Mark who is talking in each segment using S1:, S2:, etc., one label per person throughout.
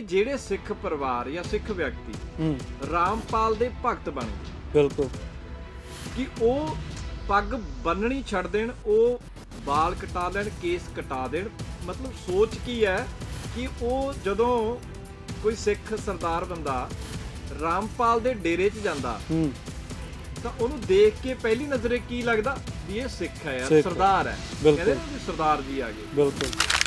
S1: ਕਿ ਜਿਹੜੇ ਸਿੱਖ ਪਰਿਵਾਰ ਜਾਂ ਸਿੱਖ ਵਿਅਕਤੀ
S2: ਹੂੰ।
S1: ਰਾਮਪਾਲ ਦੇ ਭਗਤ ਬਣ। ਗਏ
S2: ਬਿਲਕੁਲ।
S1: ਕਿ ਉਹ ਪੱਗ ਬੰਨਣੀ ਛੱਡ ਦੇਣ ਉਹ ਵਾਲ ਕਟਾ ਲੈਣ ਕੇਸ ਕਟਾ ਦੇਣ ਮਤਲਬ ਸੋਚ ਕੀ ਹੈ ਕਿ ਉਹ ਜਦੋਂ ਕੋਈ ਸਿੱਖ ਸਰਦਾਰ ਬੰਦਾ ਰਾਮਪਾਲ ਦੇ ਡੇਰੇ 'ਚ ਜਾਂਦਾ
S2: ਹੂੰ।
S1: ਤਾਂ ਉਹਨੂੰ ਦੇਖ ਕੇ ਪਹਿਲੀ ਨਜ਼ਰੇ ਕੀ ਲੱਗਦਾ ਵੀ ਇਹ ਸਿੱਖ ਹੈ ਯਾਰ। ਸਰਦਾਰ ਹੈ। ਕਹਿੰਦੇ ਨੇ ਵੀ ਸਰਦਾਰ ਜੀ ਆ ਗਏ।
S2: ਬਿਲਕੁਲ।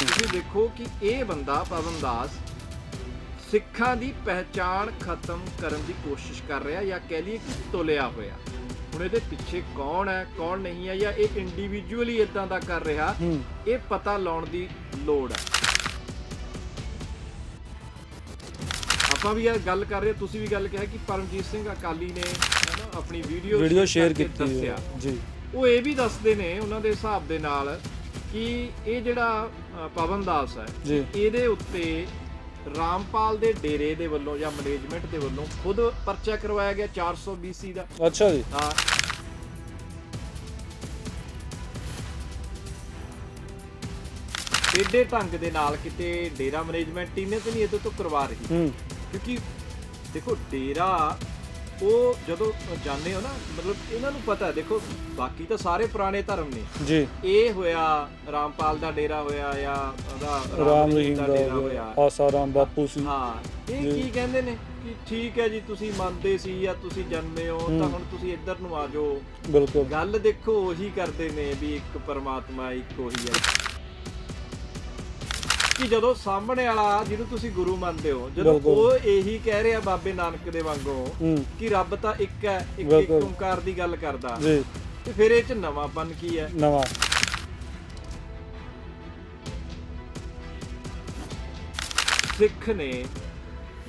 S1: ਤੁਸੀਂ ਦੇਖੋ ਕਿ ਇਹ ਬੰਦਾ ਪਵਨ ਦਾਸ ਸਿੱਖਾਂ ਦੀ ਪਹਿਚਾਣ ਖਤਮ ਕਰਨ ਦੀ ਕੋਸ਼ਿਸ਼ ਕਰ ਰਿਹਾ ਜਾਂ ਕਹਿ ਲਈਏ ਕਿ ਤੁਲਿਆ ਹੋਇਆ। ਹੁਣ ਇਹਦੇ ਪਿੱਛੇ ਕੌਣ ਹੈ ਕੌਣ ਨਹੀਂ ਹੈ ਜਾਂ ਇਹ ਇੰਡੀਵਿਜੂਅਲੀ ਇਦਾਂ ਦਾ ਕਰ ਰਿਹਾ ਇਹ ਪਤਾ ਲਾਉਣ ਦੀ ਲੋੜ ਹੈ। ਆਪਾਂ ਵੀ ਇਹ ਗੱਲ ਕਰ ਰਹੇ ਤੁਸੀਂ ਵੀ ਗੱਲ ਕਿਹਾ ਕਿ ਪਰਮਜੀਤ ਸਿੰਘ ਅਕਾਲੀ ਨੇ ਆਪਣੀ ਵੀਡੀਓ
S2: ਵੀਡੀਓ ਸ਼ੇਅਰ ਕੀਤੀ ਹੈ। ਜੀ।
S1: ਉਹ ਇਹ ਵੀ ਦੱਸਦੇ ਨੇ ਉਹਨਾਂ ਦੇ ਹਿਸਾਬ ਦੇ ਨਾਲ ਕਿ ਇਹ ਜਿਹੜਾ ਪਵਨ ਦਾਸ ਹੈ।
S2: ਜੀ।
S1: ਇਹਦੇ ਉੱਤੇ ਰਾਮਪਾਲ ਦੇ ਡੇਰੇ ਦੇ ਵੱਲੋਂ ਜਾਂ ਮੈਨੇਜਮੈਂਟ ਦੇ ਵੱਲੋਂ ਖੁਦ ਪਰਚਾ ਕਰਵਾਇਆ ਗਿਆ 400 BC ਦਾ।
S2: ਅੱਛਾ ਜੀ।
S1: ਹਾਂ। ਏਡੇ ਢੰਗ ਦੇ ਨਾਲ ਕਿਤੇ ਡੇਰਾ ਮੈਨੇਜਮੈਂਟ ਟੀਮ ਨੇ ਤੇ ਨਹੀਂ ਇਹਦੇ ਤੋਂ ਕਰਵਾ ਰਹੀ।
S2: ਹੂੰ।
S1: ਕਿਉਂਕਿ ਦੇਖੋ ਡੇਰਾ ਉਹ ਜਦੋਂ ਜਾਂਦੇ ਹੋ ਨਾ ਮਤਲਬ ਇਹਨਾਂ ਨੂੰ ਪਤਾ ਹੈ ਦੇਖੋ ਬਾਕੀ ਤਾਂ ਸਾਰੇ ਪੁਰਾਣੇ ਧਰਮ ਨੇ।
S2: ਜੀ।
S1: ਇਹ ਹੋਇਆ ਰਾਮਪਾਲ ਦਾ ਡੇਰਾ ਹੋਇਆ ਜਾਂ ਉਹਦਾ
S2: ਰਾਮ
S1: ਰਹੀਮ
S2: ਦਾ
S1: ਡੇਰਾ ਹੋਇਆ
S2: ਗਿਆ ਆਸਾ ਰਾਮ ਬਾਪੂ ਸੀ।
S1: ਹਾਂ ਇਹ। ਕੀ ਕਹਿੰਦੇ ਨੇ? ਕਿ ਠੀਕ ਹੈ ਜੀ ਤੁਸੀਂ ਮੰਨਦੇ ਸੀ ਜਾਂ ਤੁਸੀਂ ਜਨਮੇ ਹੋ ਤਾਂ। ਹੁਣ ਤੁਸੀਂ ਇੱਧਰ ਨੂੰ ਆ ਜਾਓ।
S2: ਬਿਲਕੁਲ।
S1: ਗੱਲ ਦੇਖੋ ਉਹੀ ਕਰਦੇ ਨੇ ਵੀ ਇੱਕ ਪਰਮਾਤਮਾ ਇੱਕ ਉਹੀ ਹੈ। ਕਿ ਜਦੋਂ ਸਾਹਮਣੇ ਵਾਲਾ ਜਿਹਨੂੰ ਤੁਸੀਂ ਗੁਰੂ ਮੰਨਦੇ ਹੋ ਜਦੋਂ। ਉਹ ਇਹੀ ਕਹਿ ਰਿਹਾ ਬਾਬੇ ਨਾਨਕ ਦੇ ਵਾਂਗੂ ਕਿ ਰੱਬ ਤਾਂ ਇੱਕ ਹੈ ਇੱਕ ਇੱਕ। ਓੰਕਾਰ ਦੀ ਗੱਲ ਕਰਦਾ।
S2: ਜੀ।
S1: ਤੇ ਫਿਰ ਇਹ ਚ ਨਵਾਂਪਨ ਕੀ ਹੈ?
S2: ਨਵਾਂ।
S1: ਸਿੱਖ ਨੇ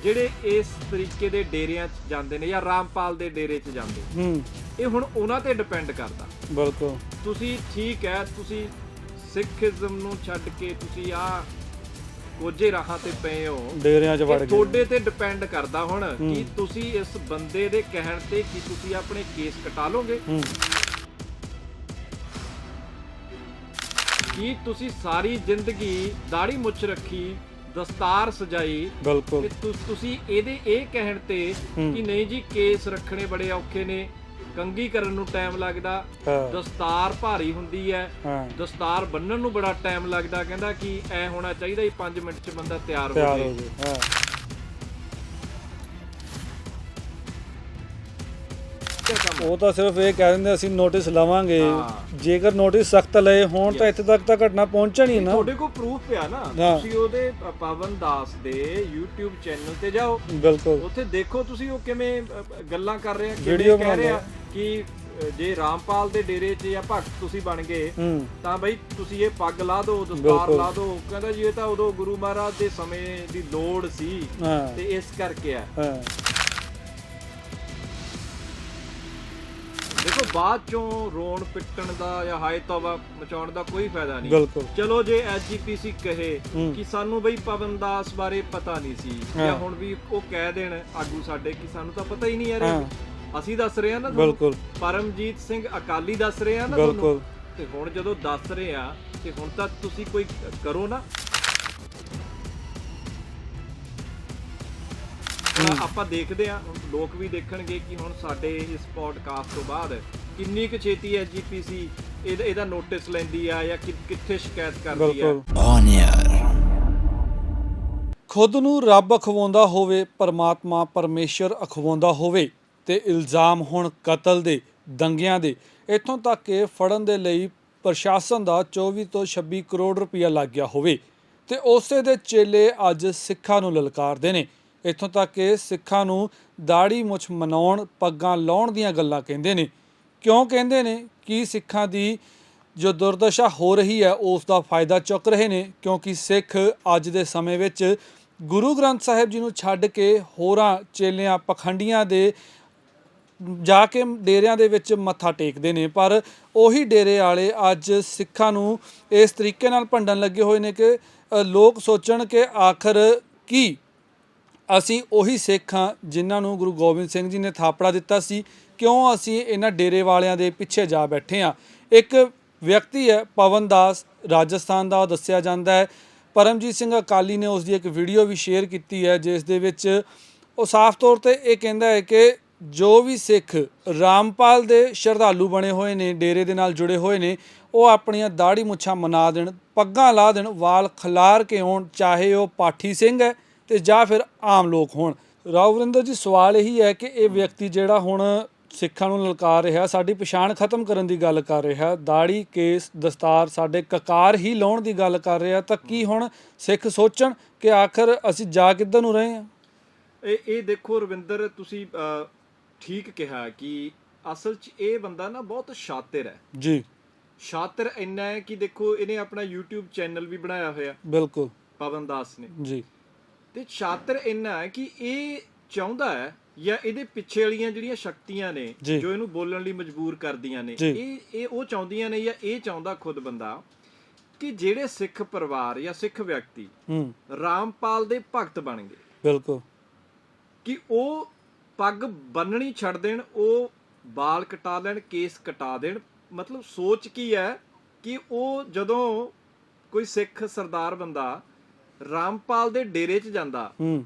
S1: ਜਿਹੜੇ ਇਸ ਤਰੀਕੇ ਦੇ ਡੇਰਿਆਂ 'ਚ ਜਾਂਦੇ ਨੇ ਜਾਂ ਰਾਮਪਾਲ ਦੇ ਡੇਰੇ 'ਚ ਜਾਂਦੇ
S2: ਹੂੰ।
S1: ਇਹ ਹੁਣ ਉਹਨਾਂ ਤੇ ਡਿਪੈਂਡ ਕਰਦਾ।
S2: ਬਿਲਕੁਲ।
S1: ਤੁਸੀਂ ਠੀਕ ਹੈ ਤੁਸੀਂ ਸਿੱਖੀਜ਼ਮ ਨੂੰ ਛੱਡ ਕੇ ਤੁਸੀਂ ਆ ਕੋਝੇ ਰਾਹਾਂ ਤੇ ਪਏ ਹੋ
S2: ਡੇਰਿਆਂ 'ਚ ਵੜ
S1: ਇਹ
S2: ਗਏ।
S1: ਤੁਹਾਡੇ ਤੇ ਡਿਪੈਂਡ ਕਰਦਾ ਹੁਣ। ਕਿ ਤੁਸੀਂ ਇਸ ਬੰਦੇ ਦੇ ਕਹਿਣ ਤੇ ਕੀ ਤੁਸੀਂ ਆਪਣੇ ਕੇਸ ਕਟਾ ਲੋਗੇ?
S2: ਹੂੰ।
S1: ਕੀ ਤੁਸੀਂ ਸਾਰੀ ਜ਼ਿੰਦਗੀ ਦਾੜੀ ਮੁੱਛ ਰੱਖੀ ਦਸਤਾਰ ਸਜਾਈ
S2: ਬਿਲਕੁਲ।
S1: ਤੇ ਤੁਸੀਂ ਇਹਦੇ ਇਹ ਕਹਿਣ ਤੇ। ਕਿ ਨਹੀਂ ਜੀ ਕੇਸ ਰੱਖਣੇ ਬੜੇ ਔਖੇ ਨੇ। ਕੰਗੀ ਕਰਨ ਨੂੰ ਟਾਈਮ ਲੱਗਦਾ।
S2: ਹਾਂ।
S1: ਦਸਤਾਰ ਭਾਰੀ ਹੁੰਦੀ ਹੈ।
S2: ਹਾਂ।
S1: ਦਸਤਾਰ ਬੰਨਣ ਨੂੰ ਬੜਾ ਟਾਈਮ ਲੱਗਦਾ। ਕਹਿੰਦਾ ਕਿ ਐ ਹੋਣਾ ਚਾਹੀਦਾ ਹੀ 5 ਮਿੰਟ 'ਚ ਬੰਦਾ ਤਿਆਰ
S2: ਤਿਆਰ
S1: ਹੋ
S2: ਹੋ
S1: ਜਾਏ
S2: ਗਏ ਹਾਂ।
S1: ਕੰਮ
S2: ਉਹ ਤਾਂ ਸਿਰਫ ਇਹ ਕਹਿ ਦਿੰਦੇ ਅਸੀਂ ਨੋਟਿਸ ਲਵਾਂਗੇ।
S1: ਹਾਂ।
S2: ਜੇਕਰ ਨੋਟਿਸ ਸਖਤ ਲਏ ਹੋਣ ਤਾਂ ਇੱਥੇ ਤੱਕ ਤਾਂ ਘਟਨਾ ਪਹੁੰਚਣੀ ਨਾ।
S1: ਤੁਹਾਡੇ ਕੋਲ ਪ੍ਰੂਫ ਪਿਆ ਨਾ।
S2: ਹਾਂ।
S1: ਤੁਸੀਂ ਉਹਦੇ ਪਵਨ ਦਾਸ ਦੇ YouTube ਚੈਨਲ ਤੇ ਜਾਓ।
S2: ਬਿਲਕੁਲ।
S1: ਉੱਥੇ ਦੇਖੋ ਤੁਸੀਂ ਉਹ ਕਿਵੇਂ ਅ, ਅ, ਗੱਲਾਂ ਕਰ ਰਿਹਾ ਕਿਵੇਂ
S2: Video
S1: ਕਹਿ। ਰਿਹਾ ਕਿ ਅ, ਜੇ ਰਾਮਪਾਲ ਦੇ ਡੇਰੇ 'ਚ ਜਾਂ ਭਗਤ ਤੁਸੀਂ ਬਣ ਗਏ
S2: ਹੂੰ।
S1: ਤਾਂ ਬਈ ਤੁਸੀਂ ਇਹ ਪੱਗ ਲਾ ਦਿਓ ਦਸਤਾਰ
S2: ਬਿਲਕੁਲ।
S1: ਲਾ ਦਿਓ। ਕਹਿੰਦਾ ਜੀ ਇਹ ਤਾਂ ਉਦੋਂ ਗੁਰੂ ਮਹਾਰਾਜ ਦੇ ਸਮੇਂ ਦੀ ਲੋੜ ਸੀ।
S2: ਹਾਂ।
S1: ਤੇ ਇਸ ਕਰਕੇ ਆ।
S2: ਹਾਂ।
S1: ਦੇਖੋ ਬਾਅਦ ਚੋਂ ਰੋਣ ਪਿੱਟਣ ਦਾ ਜਾਂ ਹਾਏ ਤੌਬਾ ਮਚਾਉਣ ਦਾ ਕੋਈ ਫਾਇਦਾ ਨਹੀਂ
S2: ਬਿਲਕੁਲ
S1: ਚਲੋ ਜੇ ਐਸਜੀਪੀਸੀ ਕਹੇ
S2: ਹੂੰ।
S1: ਕਿ ਸਾਨੂੰ ਬਈ ਪਵਨ ਦਾਸ ਬਾਰੇ ਪਤਾ ਨਹੀਂ ਸੀ
S2: ਹਾਂ।
S1: ਜਾਂ ਹੁਣ ਵੀ ਉਹ ਕਹਿ ਦੇਣ ਆਗੂ ਸਾਡੇ ਕਿ ਸਾਨੂੰ ਤਾਂ ਪਤਾ ਹੀ ਨਹੀਂ ਯਾਰ। ਇਹ। ਅਸੀਂ ਦੱਸ ਰਹੇ ਹਾਂ ਨਾ ਤੁਹਾਨੂੰ।
S2: ਬਿਲਕੁਲ
S1: ਪਰਮਜੀਤ ਸਿੰਘ ਅਕਾਲੀ ਦੱਸ ਰਹੇ ਆ ਨਾ
S2: ਬਿਲਕੁਲ
S1: ਤੁਹਾਨੂੰ ਤੇ ਹੁਣ ਜਦੋਂ ਦੱਸ ਰਹੇ ਆ ਤੇ ਹੁਣ ਤਾਂ ਤੁਸੀਂ ਕੋਈ ਕਰੋ ਨਾ ਆਪਾਂ ਦੇਖਦੇ ਆ ਲੋਕ ਵੀ ਦੇਖਣਗੇ ਕਿ ਹੁਣ ਸਾਡੇ ਇਸ ਪੋਡਕਾਸਟ ਤੋਂ ਬਾਅਦ ਕਿੰਨੀ ਕੁ ਛੇਤੀ ਐਸਜੀਪੀਸੀ ਇਹਦਾ ਇਹਦਾ ਨੋਟਿਸ ਲੈਂਦੀ ਆ ਜਾਂ ਕਿ- ਕਿੱਥੇ ਸ਼ਿਕਾਇਤ ਕਰਦੀ ਆ।
S2: ਬਿਲਕੁਲ। ਖੁਦ ਨੂੰ ਰੱਬ ਅਖਵਾਉਂਦਾ ਹੋਵੇ ਪਰਮਾਤਮਾ ਪਰਮੇਸ਼ਰ ਅਖਵਾਉਂਦਾ ਹੋਵੇ ਤੇ ਇਲਜ਼ਾਮ ਹੁਣ ਕਤਲ ਦੇ ਦੰਗਿਆਂ ਦੇ। ਇੱਥੋਂ ਤੱਕ ਕਿ ਫੜਨ ਦੇ ਲਈ ਪ੍ਰਸ਼ਾਸਨ ਦਾ 24 ਤੋਂ 26 ਕਰੋੜ ਰੁਪਇਆ ਲੱਗ ਗਿਆ ਹੋਵੇ। ਤੇ ਉਸੇ ਦੇ ਚੇਲੇ ਅੱਜ ਸਿੱਖਾਂ ਨੂੰ ਲਲਕਾਰਦੇ ਨੇ। ਇੱਥੋਂ ਤੱਕ ਕਿ ਸਿੱਖਾਂ ਨੂੰ ਦਾੜੀ ਮੁੱਛ ਮਨਾਉਣ, ਪੱਗਾਂ ਲਾਉਣ ਦੀਆਂ ਗੱਲਾਂ ਕਹਿੰਦੇ ਨੇ। ਕਿਉਂ ਕਹਿੰਦੇ ਨੇ? ਕਿ ਸਿੱਖਾਂ ਦੀ ਜੋ ਦੁਰਦਸ਼ਾ ਹੋ ਰਹੀ ਹੈ, ਉਸ ਦਾ ਫਾਇਦਾ ਚੁੱਕ ਰਹੇ ਨੇ? ਕਿਉਂਕਿ ਸਿੱਖ ਅੱਜ ਦੇ ਸਮੇਂ ਵਿੱਚ ਗੁਰੂ ਗ੍ਰੰਥ ਸਾਹਿਬ ਜੀ ਨੂੰ ਛੱਡ ਕੇ ਹੋਰਾਂ ਚੇਲਿਆਂ, ਪਖੰਡੀਆਂ ਦੇ ਜਾ ਕੇ ਡੇਰਿਆਂ ਦੇ ਵਿੱਚ ਮੱਥਾ ਟੇਕਦੇ ਨੇ। ਪਰ ਉਹੀ ਡੇਰੇ ਵਾਲੇ ਅੱਜ ਸਿੱਖਾਂ ਨੂੰ ਇਸ ਤਰੀਕੇ ਨਾਲ ਭੰਡਣ ਲੱਗੇ ਹੋਏ ਨੇ ਕਿ ਲੋਕ ਸੋਚਣ ਕਿ ਆਖਰ ਕੀ ਅਸੀਂ ਉਹੀ ਸਿੱਖ ਹਾਂ ਜਿਨ੍ਹਾਂ ਨੂੰ ਗੁਰੂ ਗੋਬਿੰਦ ਸਿੰਘ ਜੀ ਨੇ ਥਾਪੜਾ ਦਿੱਤਾ ਸੀ। ਕਿਉਂ ਅਸੀਂ ਇਹਨਾਂ ਡੇਰੇ ਵਾਲਿਆਂ ਦੇ ਪਿੱਛੇ ਜਾ ਬੈਠੇ ਹਾਂ? ਇੱਕ ਵਿਅਕਤੀ ਹੈ, ਪਵਨ ਦਾਸ, ਰਾਜਸਥਾਨ ਦਾ, ਉਹ ਦੱਸਿਆ ਜਾਂਦਾ ਹੈ। ਪਰਮਜੀਤ ਸਿੰਘ ਅਕਾਲੀ ਨੇ ਉਸ ਦੀ ਇੱਕ ਵੀਡੀਓ ਵੀ ਸ਼ੇਅਰ ਕੀਤੀ ਹੈ, ਜਿਸ ਦੇ ਵਿੱਚ ਉਹ ਸਾਫ਼ ਤੌਰ ਤੇ ਇਹ ਕਹਿੰਦਾ ਹੈ ਕਿ ਜੋ ਵੀ ਸਿੱਖ ਰਾਮਪਾਲ ਦੇ ਸ਼ਰਧਾਲੂ ਬਣੇ ਹੋਏ ਨੇ, ਡੇਰੇ ਦੇ ਨਾਲ ਜੁੜੇ ਹੋਏ ਨੇ, ਉਹ ਆਪਣੀਆਂ ਦਾੜੀ ਮੁੱਛਾਂ ਮਨਾ ਦੇਣ, ਪੱਗਾਂ ਲਾ ਦੇਣ, ਵਾਲ ਖਿਲਾਰ ਕੇ ਹੋਣ ਚਾਹੇ ਉਹ ਪਾਠੀ ਸਿੰਘ ਹੈ ਤੇ ਜਾਂ ਫਿਰ ਆਮ ਲੋਕ ਹੋਣ। ਰਾਓ ਵਰਿੰਦਰ ਜੀ ਸਵਾਲ ਇਹੀ ਹੈ ਕਿ ਇਹ ਵਿਅਕਤੀ ਜਿਹੜਾ ਹੁਣ ਸਿੱਖਾਂ ਨੂੰ ਲਲਕਾਰ ਰਿਹਾ ਸਾਡੀ ਪਛਾਣ ਖਤਮ ਕਰਨ ਦੀ ਗੱਲ ਕਰ ਰਿਹਾ ਦਾੜੀ ਕੇਸ ਦਸਤਾਰ ਸਾਡੇ ਕਕਾਰ ਹੀ ਲਾਉਣ ਦੀ ਗੱਲ ਕਰ ਰਿਹਾ ਤਾਂ ਕੀ ਹੁਣ ਸਿੱਖ ਸੋਚਣ ਕਿ ਆਖਰ ਅਸੀਂ ਜਾ ਕਿੱਧਰ ਨੂੰ ਰਹੇ ਹਾਂ?
S1: ਇਹ ਇਹ ਦੇਖੋ ਰਵਿੰਦਰ ਤੁਸੀਂ ਠੀਕ ਕਿਹਾ ਕਿ ਅਸਲ 'ਚ ਇਹ ਬੰਦਾ ਨਾ ਬਹੁਤ ਸ਼ਾਤਿਰ ਹੈ।
S2: ਜੀ।
S1: ਸ਼ਾਤਿਰ ਇੰਨਾ ਹੈ ਕਿ ਦੇਖੋ ਇਹਨੇ ਆਪਣਾ YouTube ਚੈਨਲ ਵੀ ਬਣਾਇਆ ਹੋਇਆ।
S2: ਬਿਲਕੁਲ।
S1: ਪਵਨ ਦਾਸ ਨੇ।
S2: ਜੀ।
S1: ਤੇ ਸ਼ਾਤਿਰ ਇੰਨਾ ਹੈ ਕਿ ਇਹ ਚਾਹੁੰਦਾ ਹੈ ਜਾਂ ਇਹਦੇ ਪਿੱਛੇ ਵਾਲੀਆਂ ਜਿਹੜੀਆਂ ਸ਼ਕਤੀਆਂ ਨੇ
S2: ਜੀ।
S1: ਇਹਨੂੰ ਬੋਲਣ ਲਈ ਮਜਬੂਰ ਕਰਦੀਆਂ ਨੇ। ਇਹ ਇਹ ਉਹ ਚਾਹੁੰਦੀਆਂ ਨੇ ਜਾਂ ਇਹ ਚਾਹੁੰਦਾ ਖੁਦ ਬੰਦਾ ਕਿ ਜਿਹੜੇ ਸਿੱਖ ਪਰਿਵਾਰ ਜਾਂ ਸਿੱਖ ਵਿਅਕਤੀ ਰਾਮਪਾਲ ਦੇ ਭਗਤ ਬਣ ਗਏ
S2: ਬਿਲਕੁਲ
S1: ਕਿ ਉਹ ਪੱਗ ਬੰਨਣੀ ਛੱਡ ਦੇਣ ਉਹ ਵਾਲ ਕਟਾ ਲੈਣ ਕੇਸ ਕਟਾ ਦੇਣ ਮਤਲਬ ਸੋਚ ਕੀ ਹੈ ਕਿ ਉਹ ਜਦੋਂ ਕੋਈ ਸਿੱਖ ਸਰਦਾਰ ਬੰਦਾ ਰਾਮਪਾਲ ਦੇ ਡੇਰੇ 'ਚ ਜਾਂਦਾ
S2: ਹੂੰ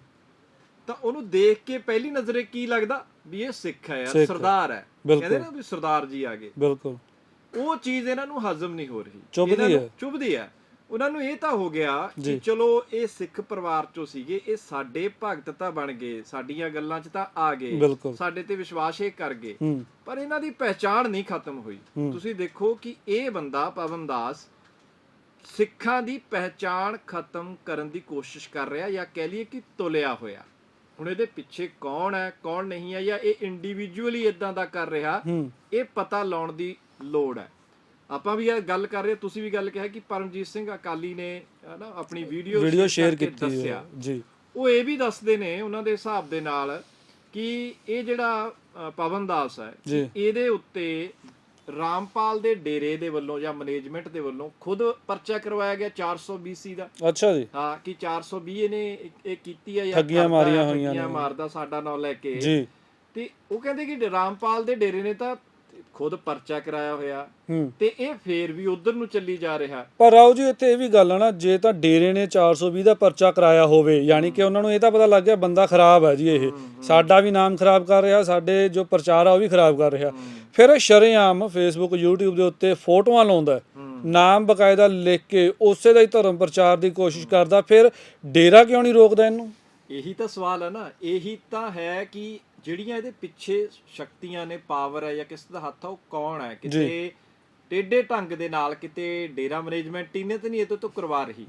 S1: ਤਾਂ ਉਹਨੂੰ ਦੇਖ ਕੇ ਪਹਿਲੀ ਨਜ਼ਰੇ ਕੀ ਲੱਗਦਾ ਵੀ ਇਹ ਸਿੱਖ ਹੈ ਯਾਰ। ਸਰਦਾਰ ਹੈ। ਕਹਿੰਦੇ ਨਾ ਵੀ ਸਰਦਾਰ ਜੀ ਆ ਗਏ
S2: ਬਿਲਕੁਲ
S1: ਉਹ ਚੀਜ਼ ਇਹਨਾਂ ਨੂੰ ਹਜ਼ਮ ਨਹੀਂ ਹੋ ਰਹੀ
S2: ਚੁੱਭਦੀ ਹੈ।
S1: ਚੁੱਭਦੀ ਹੈ ਉਹਨਾਂ ਨੂੰ ਇਹ ਤਾਂ ਹੋ ਗਿਆ। ਕਿ ਚਲੋ ਇਹ ਸਿੱਖ ਪਰਿਵਾਰ ਚੋਂ ਸੀਗੇ ਇਹ ਸਾਡੇ ਭਗਤ ਤਾਂ ਬਣ ਗਏ ਸਾਡੀਆਂ ਗੱਲਾਂ 'ਚ ਤਾਂ ਆ ਗਏ। ਸਾਡੇ ਤੇ ਵਿਸ਼ਵਾਸ ਇਹ ਕਰ ਗਏ ਪਰ ਇਹਨਾਂ ਦੀ ਪਹਿਚਾਣ ਨਹੀਂ ਖਤਮ ਹੋਈ। ਤੁਸੀਂ ਦੇਖੋ ਕਿ ਇਹ ਬੰਦਾ ਪਵਨ ਦਾਸ ਸਿੱਖਾਂ ਦੀ ਪਹਿਚਾਣ ਖਤਮ ਕਰਨ ਦੀ ਕੋਸ਼ਿਸ਼ ਕਰ ਰਿਹਾ ਜਾਂ ਕਹਿ ਲਈਏ ਕਿ ਤੁਲਿਆ ਹੋਇਆ। ਹੁਣ ਇਹਦੇ ਪਿੱਛੇ ਕੌਣ ਹੈ ਕੌਣ ਨਹੀਂ ਹੈ ਜਾਂ ਇਹ ਇੰਡੀਵਿਜੂਅਲੀ ਇਦਾਂ ਦਾ ਕਰ ਰਿਹਾ ਇਹ ਪਤਾ ਲਾਉਣ ਦੀ ਲੋੜ ਹੈ। ਆਪਾਂ ਵੀ ਇਹ ਗੱਲ ਕਰ ਰਹੇ ਤੁਸੀਂ ਵੀ ਗੱਲ ਕਿਹਾ ਕਿ ਪਰਮਜੀਤ ਸਿੰਘ ਅਕਾਲੀ ਨੇ ਹਨਾ ਆਪਣੀ ਵੀਡੀਓ
S2: ਵੀਡੀਓ ਸ਼ੇਅਰ ਕੀਤੀ ਹੈ ਜੀ।
S1: ਉਹ ਇਹ ਵੀ ਦੱਸਦੇ ਨੇ ਉਹਨਾਂ ਦੇ ਹਿਸਾਬ ਦੇ ਨਾਲ ਕਿ ਇਹ ਜਿਹੜਾ ਪਵਨ ਦਾਸ ਹੈ ਇਹਦੇ ਉੱਤੇ ਰਾਮਪਾਲ ਦੇ ਡੇਰੇ ਦੇ ਵੱਲੋਂ ਜਾਂ ਮੈਨੇਜਮੈਂਟ ਦੇ ਵੱਲੋਂ ਖੁਦ ਪਰਚਾ ਕਰਵਾਇਆ ਗਿਆ 420 ਦਾ।
S2: ਅੱਛਾ ਜੀ।
S1: ਹਾਂ ਕਿ 420 ਇਹਨੇ ਇਹ- ਕੀਤੀ ਹੈ ਜਾਂ
S2: ਠੱਗੀਆਂ ਮਾਰੀਆਂ ਹੋਈਆਂ ਨੇ।
S1: ਮਾਰਦਾ ਸਾਡਾ ਨਾਂ ਲੈ ਕੇ।
S2: ਜੀ।
S1: ਤੇ ਉਹ ਕਹਿੰਦੇ ਕਿ ਰਾਮਪਾਲ ਦੇ ਡੇਰੇ ਨੇ ਤਾਂ ਖੁਦ ਪਰਚਾ ਕਰਾਇਆ ਹੋਇਆ। ਤੇ ਇਹ ਫੇਰ ਵੀ ਉਧਰ ਨੂੰ ਚੱਲੀ ਜਾ ਰਿਹਾ।
S2: ਪਰ ਰਾਓ ਜੀ ਇੱਥੇ ਇਹ ਵੀ ਗੱਲ ਆ ਨਾ ਜੇ ਤਾਂ ਡੇਰੇ ਨੇ 420 ਦਾ ਪਰਚਾ ਕਰਾਇਆ ਹੋਵੇ ਯਾਨੀ ਕਿ ਉਹਨਾਂ ਨੂੰ ਇਹ ਤਾਂ ਪਤਾ ਲੱਗ ਗਿਆ ਬੰਦਾ ਖਰਾਬ ਹੈ ਜੀ ਇਹ। ਸਾਡਾ ਵੀ ਨਾਮ ਖਰਾਬ ਕਰ ਰਿਹਾ ਸਾਡੇ ਜੋ ਪ੍ਰਚਾਰ ਆ ਉਹ ਵੀ ਖਰਾਬ ਕਰ ਰਿਹਾ। ਫਿਰ ਸ਼ਰੇਆਮ ਫੇਸਬੁੱਕ YouTube ਦੇ ਉੱਤੇ ਫੋਟੋਆਂ ਲਾਉਂਦਾ। ਨਾਮ ਬਕਾਇਦਾ ਲਿਖ ਕੇ ਉਸੇ ਦਾ ਹੀ ਧਰਮ ਪ੍ਰਚਾਰ ਦੀ ਕੋਸ਼ਿਸ਼ ਕਰਦਾ ਫਿਰ ਡੇਰਾ ਕਿਉਂ ਨਹੀਂ ਰੋਕਦਾ ਇਹਨੂੰ?
S1: ਇਹੀ ਤਾਂ ਸਵਾਲ ਹੈ ਨਾ ਇਹੀ ਤਾਂ ਹੈ ਕਿ ਜਿਹੜੀਆਂ ਇਹਦੇ ਪਿੱਛੇ ਸ਼ਕਤੀਆਂ ਨੇ ਪਾਵਰ ਹੈ ਜਾਂ ਕਿਸ ਦਾ ਹੱਥ ਆ ਉਹ ਕੌਣ ਹੈ? ਕਿਤੇ ਟੇਡੇ ਢੰਗ ਦੇ ਨਾਲ ਕਿਤੇ ਡੇਰਾ ਮੈਨੇਜਮੈਂਟ ਇਹਨੇ ਤਾਂ ਨਹੀਂ ਇਹ ਤੋਂ ਕਰਵਾ ਰਹੀ।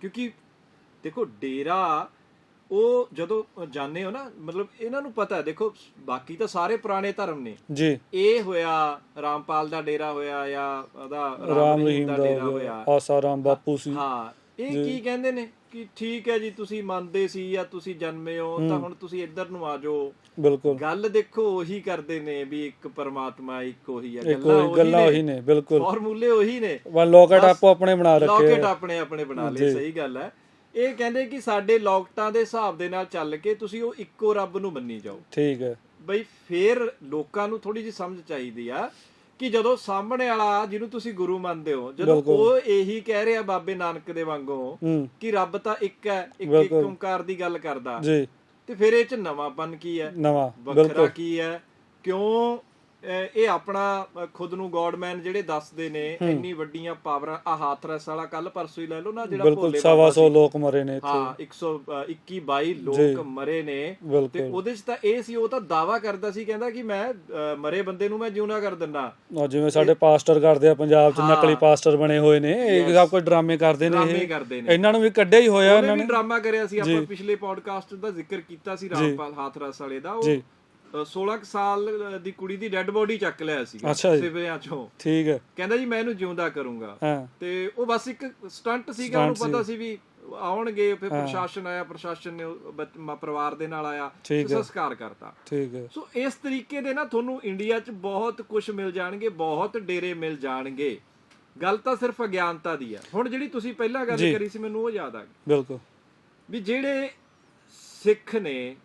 S1: ਕਿਉਂਕਿ ਦੇਖੋ ਡੇਰਾ ਉਹ ਜਦੋਂ ਜਾਣੇ ਹੋ ਨਾ ਮਤਲਬ ਇਹਨਾਂ ਨੂੰ ਪਤਾ ਹੈ ਦੇਖੋ ਬਾਕੀ ਤਾਂ ਸਾਰੇ ਪੁਰਾਣੇ ਧਰਮ ਨੇ।
S2: ਜੀ।
S1: ਇਹ ਹੋਇਆ ਰਾਮਪਾਲ ਦਾ ਡੇਰਾ ਹੋਇਆ ਜਾਂ ਉਹਦਾ
S2: ਰਾਮ ਰਹੀਮ ਦਾ
S1: ਡੇਰਾ ਹੋਇਆ
S2: ਆਸਾ ਰਾਮ ਬਾਪੂ ਸੀ।
S1: ਹਾਂ ਇਹ ਕੀ ਕਹਿੰਦੇ ਨੇ? ਕਿ ਠੀਕ ਹੈ ਜੀ ਤੁਸੀਂ ਮੰਨਦੇ ਸੀ ਜਾਂ ਤੁਸੀਂ ਜਨਮੇ ਹੋ ਤਾਂ ਹੁਣ ਤੁਸੀਂ ਇੱਧਰ ਨੂੰ ਆ ਜਾਓ।
S2: ਬਿਲਕੁਲ।
S1: ਗੱਲ ਦੇਖੋ ਉਹੀ ਕਰਦੇ ਨੇ ਵੀ ਇੱਕ ਪਰਮਾਤਮਾ ਇੱਕ ਉਹੀ ਹੈ।
S2: ਗੱਲਾਂ ਉਹੀ ਨੇ। ਬਿਲਕੁਲ।
S1: ਫਾਰਮੂਲੇ ਉਹੀ ਨੇ।
S2: ਵਨ ਲੋਕਟ ਆਪੋ ਆਪਣੇ ਬਣਾ ਰੱਖੇ
S1: ਲੌਕਟ ਆਪਣੇ ਆਪਣੇ ਬਣਾ ਲਏ ਸਹੀ ਗੱਲ ਹੈ। ਇਹ ਕਹਿੰਦੇ ਕਿ ਸਾਡੇ ਲੌਕਟਾਂ ਦੇ ਹਿਸਾਬ ਦੇ ਨਾਲ ਚੱਲ ਕੇ ਤੁਸੀਂ ਉਹ ਇੱਕੋ ਰੱਬ ਨੂੰ ਮੰਨੀ ਜਾਓ।
S2: ਠੀਕ ਹੈ।
S1: ਬਈ ਫੇਰ ਲੋਕਾਂ ਨੂੰ ਥੋੜੀ ਜਿਹੀ ਸਮਝ ਚਾਹੀਦੀ ਆ ਕਿ ਜਦੋਂ ਸਾਹਮਣੇ ਵਾਲਾ ਜਿਹਨੂੰ ਤੁਸੀਂ ਗੁਰੂ ਮੰਨਦੇ ਹੋ ਜਦੋਂ ਉਹ ਇਹੀ ਕਹਿ ਰਿਹਾ ਬਾਬੇ ਨਾਨਕ ਦੇ ਵਾਂਗੂ ਕਿ ਰੱਬ ਤਾਂ ਇੱਕ ਹੈ ਇੱਕ ਇੱਕ ਓੰਕਾਰ ਦੀ ਗੱਲ ਕਰਦਾ।
S2: ਜੀ।
S1: ਤੇ ਫਿਰ ਇਹ ਚ ਨਵਾਂਪਨ ਕੀ ਹੈ?
S2: ਨਵਾਂ
S1: ਵੱਖਰਾ ਕੀ ਹੈ? ਕਿਉਂ ਇਹ ਆਪਣਾ ਖੁਦ ਨੂੰ ਗੋਡਮੈਨ ਜਿਹੜੇ ਦੱਸਦੇ ਨੇ ਇੰਨੀ ਵੱਡੀਆਂ ਪਾਵਰਾਂ ਆ ਹਾਥਰਸ ਵਾਲਾ ਕੱਲ ਪਰਸੋਂ ਹੀ ਲੈ ਲਓ ਨਾ ਜਿਹੜਾ
S2: ਬਿਲਕੁਲ
S1: ਭੋਲੇ
S2: ਸਵਾ
S1: ਬਾਬਾ
S2: ਸੌ ਲੋਕ ਮਰੇ ਨੇ ਇੱਥੇ।
S1: ਹਾਂ 121 22 ਲੋਕ ਮਰੇ ਨੇ। ਤੇ ਉਹਦੇ ਚ ਤਾਂ ਇਹ ਸੀ ਉਹ ਤਾਂ ਦਾਵਾ ਕਰਦਾ ਸੀ ਕਹਿੰਦਾ ਕਿ ਮੈਂ ਮਰੇ ਬੰਦੇ ਨੂੰ ਮੈਂ ਜਿਉਣਾ ਕਰ ਦਿੰਦਾ।
S2: ਜਿਵੇਂ ਸਾਡੇ ਪਾਸਟਰ ਕਰਦੇ ਆ ਪੰਜਾਬ 'ਚ ਨਕਲੀ ਪਾਸਟਰ ਬਣੇ ਹੋਏ ਨੇ ਇਹ ਸਭ ਕੁਝ ਡਰਾਮੇ ਕਰਦੇ ਨੇ ਇਹ।
S1: ਕਰਦੇ ਨੇ।
S2: ਇਹਨਾਂ ਨੂੰ ਵੀ ਕੱਢਿਆ ਹੀ ਹੋਇਆ
S1: ਉਹਨੇ ਵੀ ਡਰਾਮਾ ਕਰਿਆ ਸੀ ਆਪਾਂ ਪਿਛਲੇ ਪੋਡਕਾਸਟ ਦਾ ਜ਼ਿਕਰ ਕੀਤਾ ਸੀ ਰਾਮਪਾਲ ਹਾਥਰਸ ਵਾਲੇ ਦਾ ਉਹ 16 ਕੁ ਸਾਲ ਦੀ ਕੁੜੀ ਦੀ ਡੈੱਡ ਬੋਡੀ ਚੱਕ ਲਿਆ ਸੀ।
S2: ਅੱਛਾ ਜੀ।
S1: ਸਿਵਿਆਂ ਚੋਂ।
S2: ਠੀਕ ਹੈ।
S1: ਕਹਿੰਦਾ ਜੀ ਮੈਂ ਇਹਨੂੰ ਜਿਉਂਦਾ ਕਰੂੰਗਾ।
S2: ਹਾਂ।
S1: ਤੇ ਉਹ ਬਸ ਇੱਕ ਸਟੰਟ ਸੀਗਾ ਉਹਨੂੰ ਪਤਾ ਸੀ ਵੀ ਆਉਣਗੇ ਫਿਰ ਪ੍ਰਸ਼ਾਸਨ ਆਇਆ ਪ੍ਰਸ਼ਾਸਨ ਨੇ ਉਹ ਬੱਚ- ਮ- ਪਰਿਵਾਰ ਦੇ ਨਾਲ ਆਇਆ ਤੇ ਸੰਸਕਾਰ ਕਰਤਾ।
S2: ਠੀਕ ਹੈ।
S1: ਸੋ ਇਸ ਤਰੀਕੇ ਦੇ ਨਾ ਤੁਹਾਨੂੰ ਇੰਡੀਆ 'ਚ ਬਹੁਤ ਕੁਝ ਮਿਲ ਜਾਣਗੇ ਬਹੁਤ ਡੇਰੇ ਮਿਲ ਜਾਣਗੇ। ਗੱਲ ਤਾਂ ਸਿਰਫ ਅਗਿਆਨਤਾ ਦੀ ਆ। ਹੁਣ ਜਿਹੜੀ ਤੁਸੀਂ ਪਹਿਲਾਂ ਗੱਲ ਕਰੀ ਸੀ ਮੈਨੂੰ ਉਹ ਯਾਦ ਆ ਗਈ।
S2: ਬਿਲਕੁਲ।
S1: ਵੀ ਜਿਹੜੇ ਸਿੱਖ ਨੇ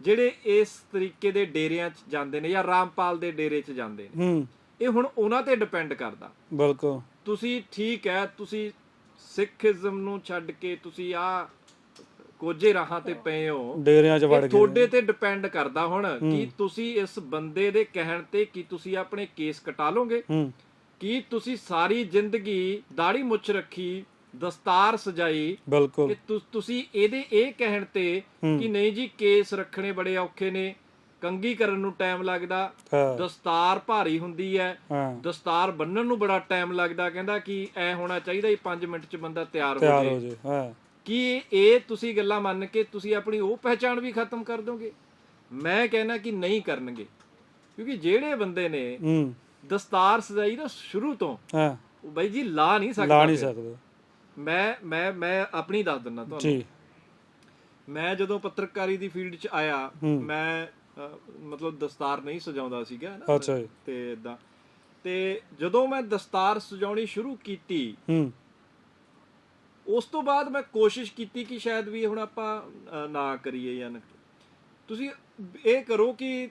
S1: ਜਿਹੜੇ ਇਸ ਤਰੀਕੇ ਦੇ ਡੇਰਿਆਂ 'ਚ ਜਾਂਦੇ ਨੇ ਜਾਂ ਰਾਮਪਾਲ ਦੇ ਡੇਰੇ 'ਚ ਜਾਂਦੇ ਨੇ
S2: ਹੂੰ।
S1: ਇਹ ਹੁਣ ਉਹਨਾਂ ਤੇ ਡਿਪੈਂਡ ਕਰਦਾ।
S2: ਬਿਲਕੁਲ।
S1: ਤੁਸੀਂ ਠੀਕ ਹੈ ਤੁਸੀਂ ਸਿੱਖੀਜ਼ਮ ਨੂੰ ਛੱਡ ਕੇ ਤੁਸੀਂ ਆ ਕੋਝੇ ਰਾਹਾਂ ਤੇ ਪਏ ਹੋ
S2: ਡੇਰਿਆਂ 'ਚ ਵੜ ਗਏ।
S1: ਤੁਹਾਡੇ ਤੇ ਡਿਪੈਂਡ ਕਰਦਾ ਹੁਣ ਕਿ ਤੁਸੀਂ ਇਸ ਬੰਦੇ ਦੇ ਕਹਿਣ ਤੇ ਕੀ ਤੁਸੀਂ ਆਪਣੇ ਕੇਸ ਕਟਾ ਲੋਗੇ
S2: ਹੂੰ।
S1: ਕੀ ਤੁਸੀਂ ਸਾਰੀ ਜ਼ਿੰਦਗੀ ਦਾੜੀ ਮੁੱਛ ਰੱਖੀ ਦਸਤਾਰ ਸਜਾਈ
S2: ਬਿਲਕੁਲ।
S1: ਕਿ ਤੁਸੀਂ ਇਹਦੇ ਇਹ ਕਹਿਣ ਤੇ ਕਿ ਨਹੀਂ ਜੀ ਕੇਸ ਰੱਖਣੇ ਬੜੇ ਔਖੇ ਨੇ ਕੰਗੀ ਕਰਨ ਨੂੰ ਟਾਈਮ ਲੱਗਦਾ ਦਸਤਾਰ ਭਾਰੀ ਹੁੰਦੀ ਹੈ ਦਸਤਾਰ ਬੰਨਣ ਨੂੰ ਬੜਾ ਟਾਈਮ ਲੱਗਦਾ ਕਹਿੰਦਾ ਕਿ ਐ ਹੋਣਾ ਚਾਹੀਦਾ ਹੀ 5 ਮਿੰਟ ਚ ਬੰਦਾ ਤਿਆਰ ਹੋ
S2: ਜੇ।
S1: ਕੀ ਇਹ ਤੁਸੀਂ ਗੱਲਾਂ ਮੰਨ ਕੇ ਤੁਸੀਂ ਆਪਣੀ ਉਹ ਪਹਿਚਾਣ ਵੀ ਖਤਮ ਕਰ ਦੋਗੇ? ਮੈਂ ਕਹਿੰਦਾ ਕਿ ਨਹੀਂ ਕਰਨਗੇ। ਕਿਉਂਕਿ ਜਿਹੜੇ ਬੰਦੇ ਨੇ ਦਸਤਾਰ ਸਜਾਈ ਦਾ ਸ਼ੁਰੂ ਤੋਂ
S2: ਹਾਂ।
S1: ਉਹ ਬਾਈ ਜੀ ਲਾ ਨਹੀਂ ਸਕਦਾ
S2: ਲਾ ਨਹੀਂ। ਸਕਦੇ।
S1: ਮੈਂ ਮੈਂ ਮੈਂ ਆਪਣੀ ਦੱਸ ਦਿੰਦਾ ਤੁਹਾਨੂੰ।
S2: ਜੀ।
S1: ਮੈਂ ਜਦੋਂ ਪੱਤਰਕਾਰੀ ਦੀ ਫੀਲਡ 'ਚ ਆਇਆ। ਮੈਂ ਮਤਲਬ ਦਸਤਾਰ ਨਹੀਂ ਸਜਾਉਂਦਾ ਸੀਗਾ ਨਾ ਤੇ ਇਦਾਂ ਤੇ ਜਦੋਂ ਮੈਂ ਦਸਤਾਰ ਸਜਾਉਣੀ ਸ਼ੁਰੂ ਕੀਤੀ
S2: ਹੂੰ।
S1: ਉਸ ਤੋਂ ਬਾਅਦ ਮੈਂ ਕੋਸ਼ਿਸ਼ ਕੀਤੀ ਕਿ ਸ਼ਾਇਦ ਵੀ ਹੁਣ ਆਪਾਂ ਨਾ ਕਰੀਏ ਜਾਂ ਤੁਸੀਂ ਇਹ ਕਰੋ ਕਿ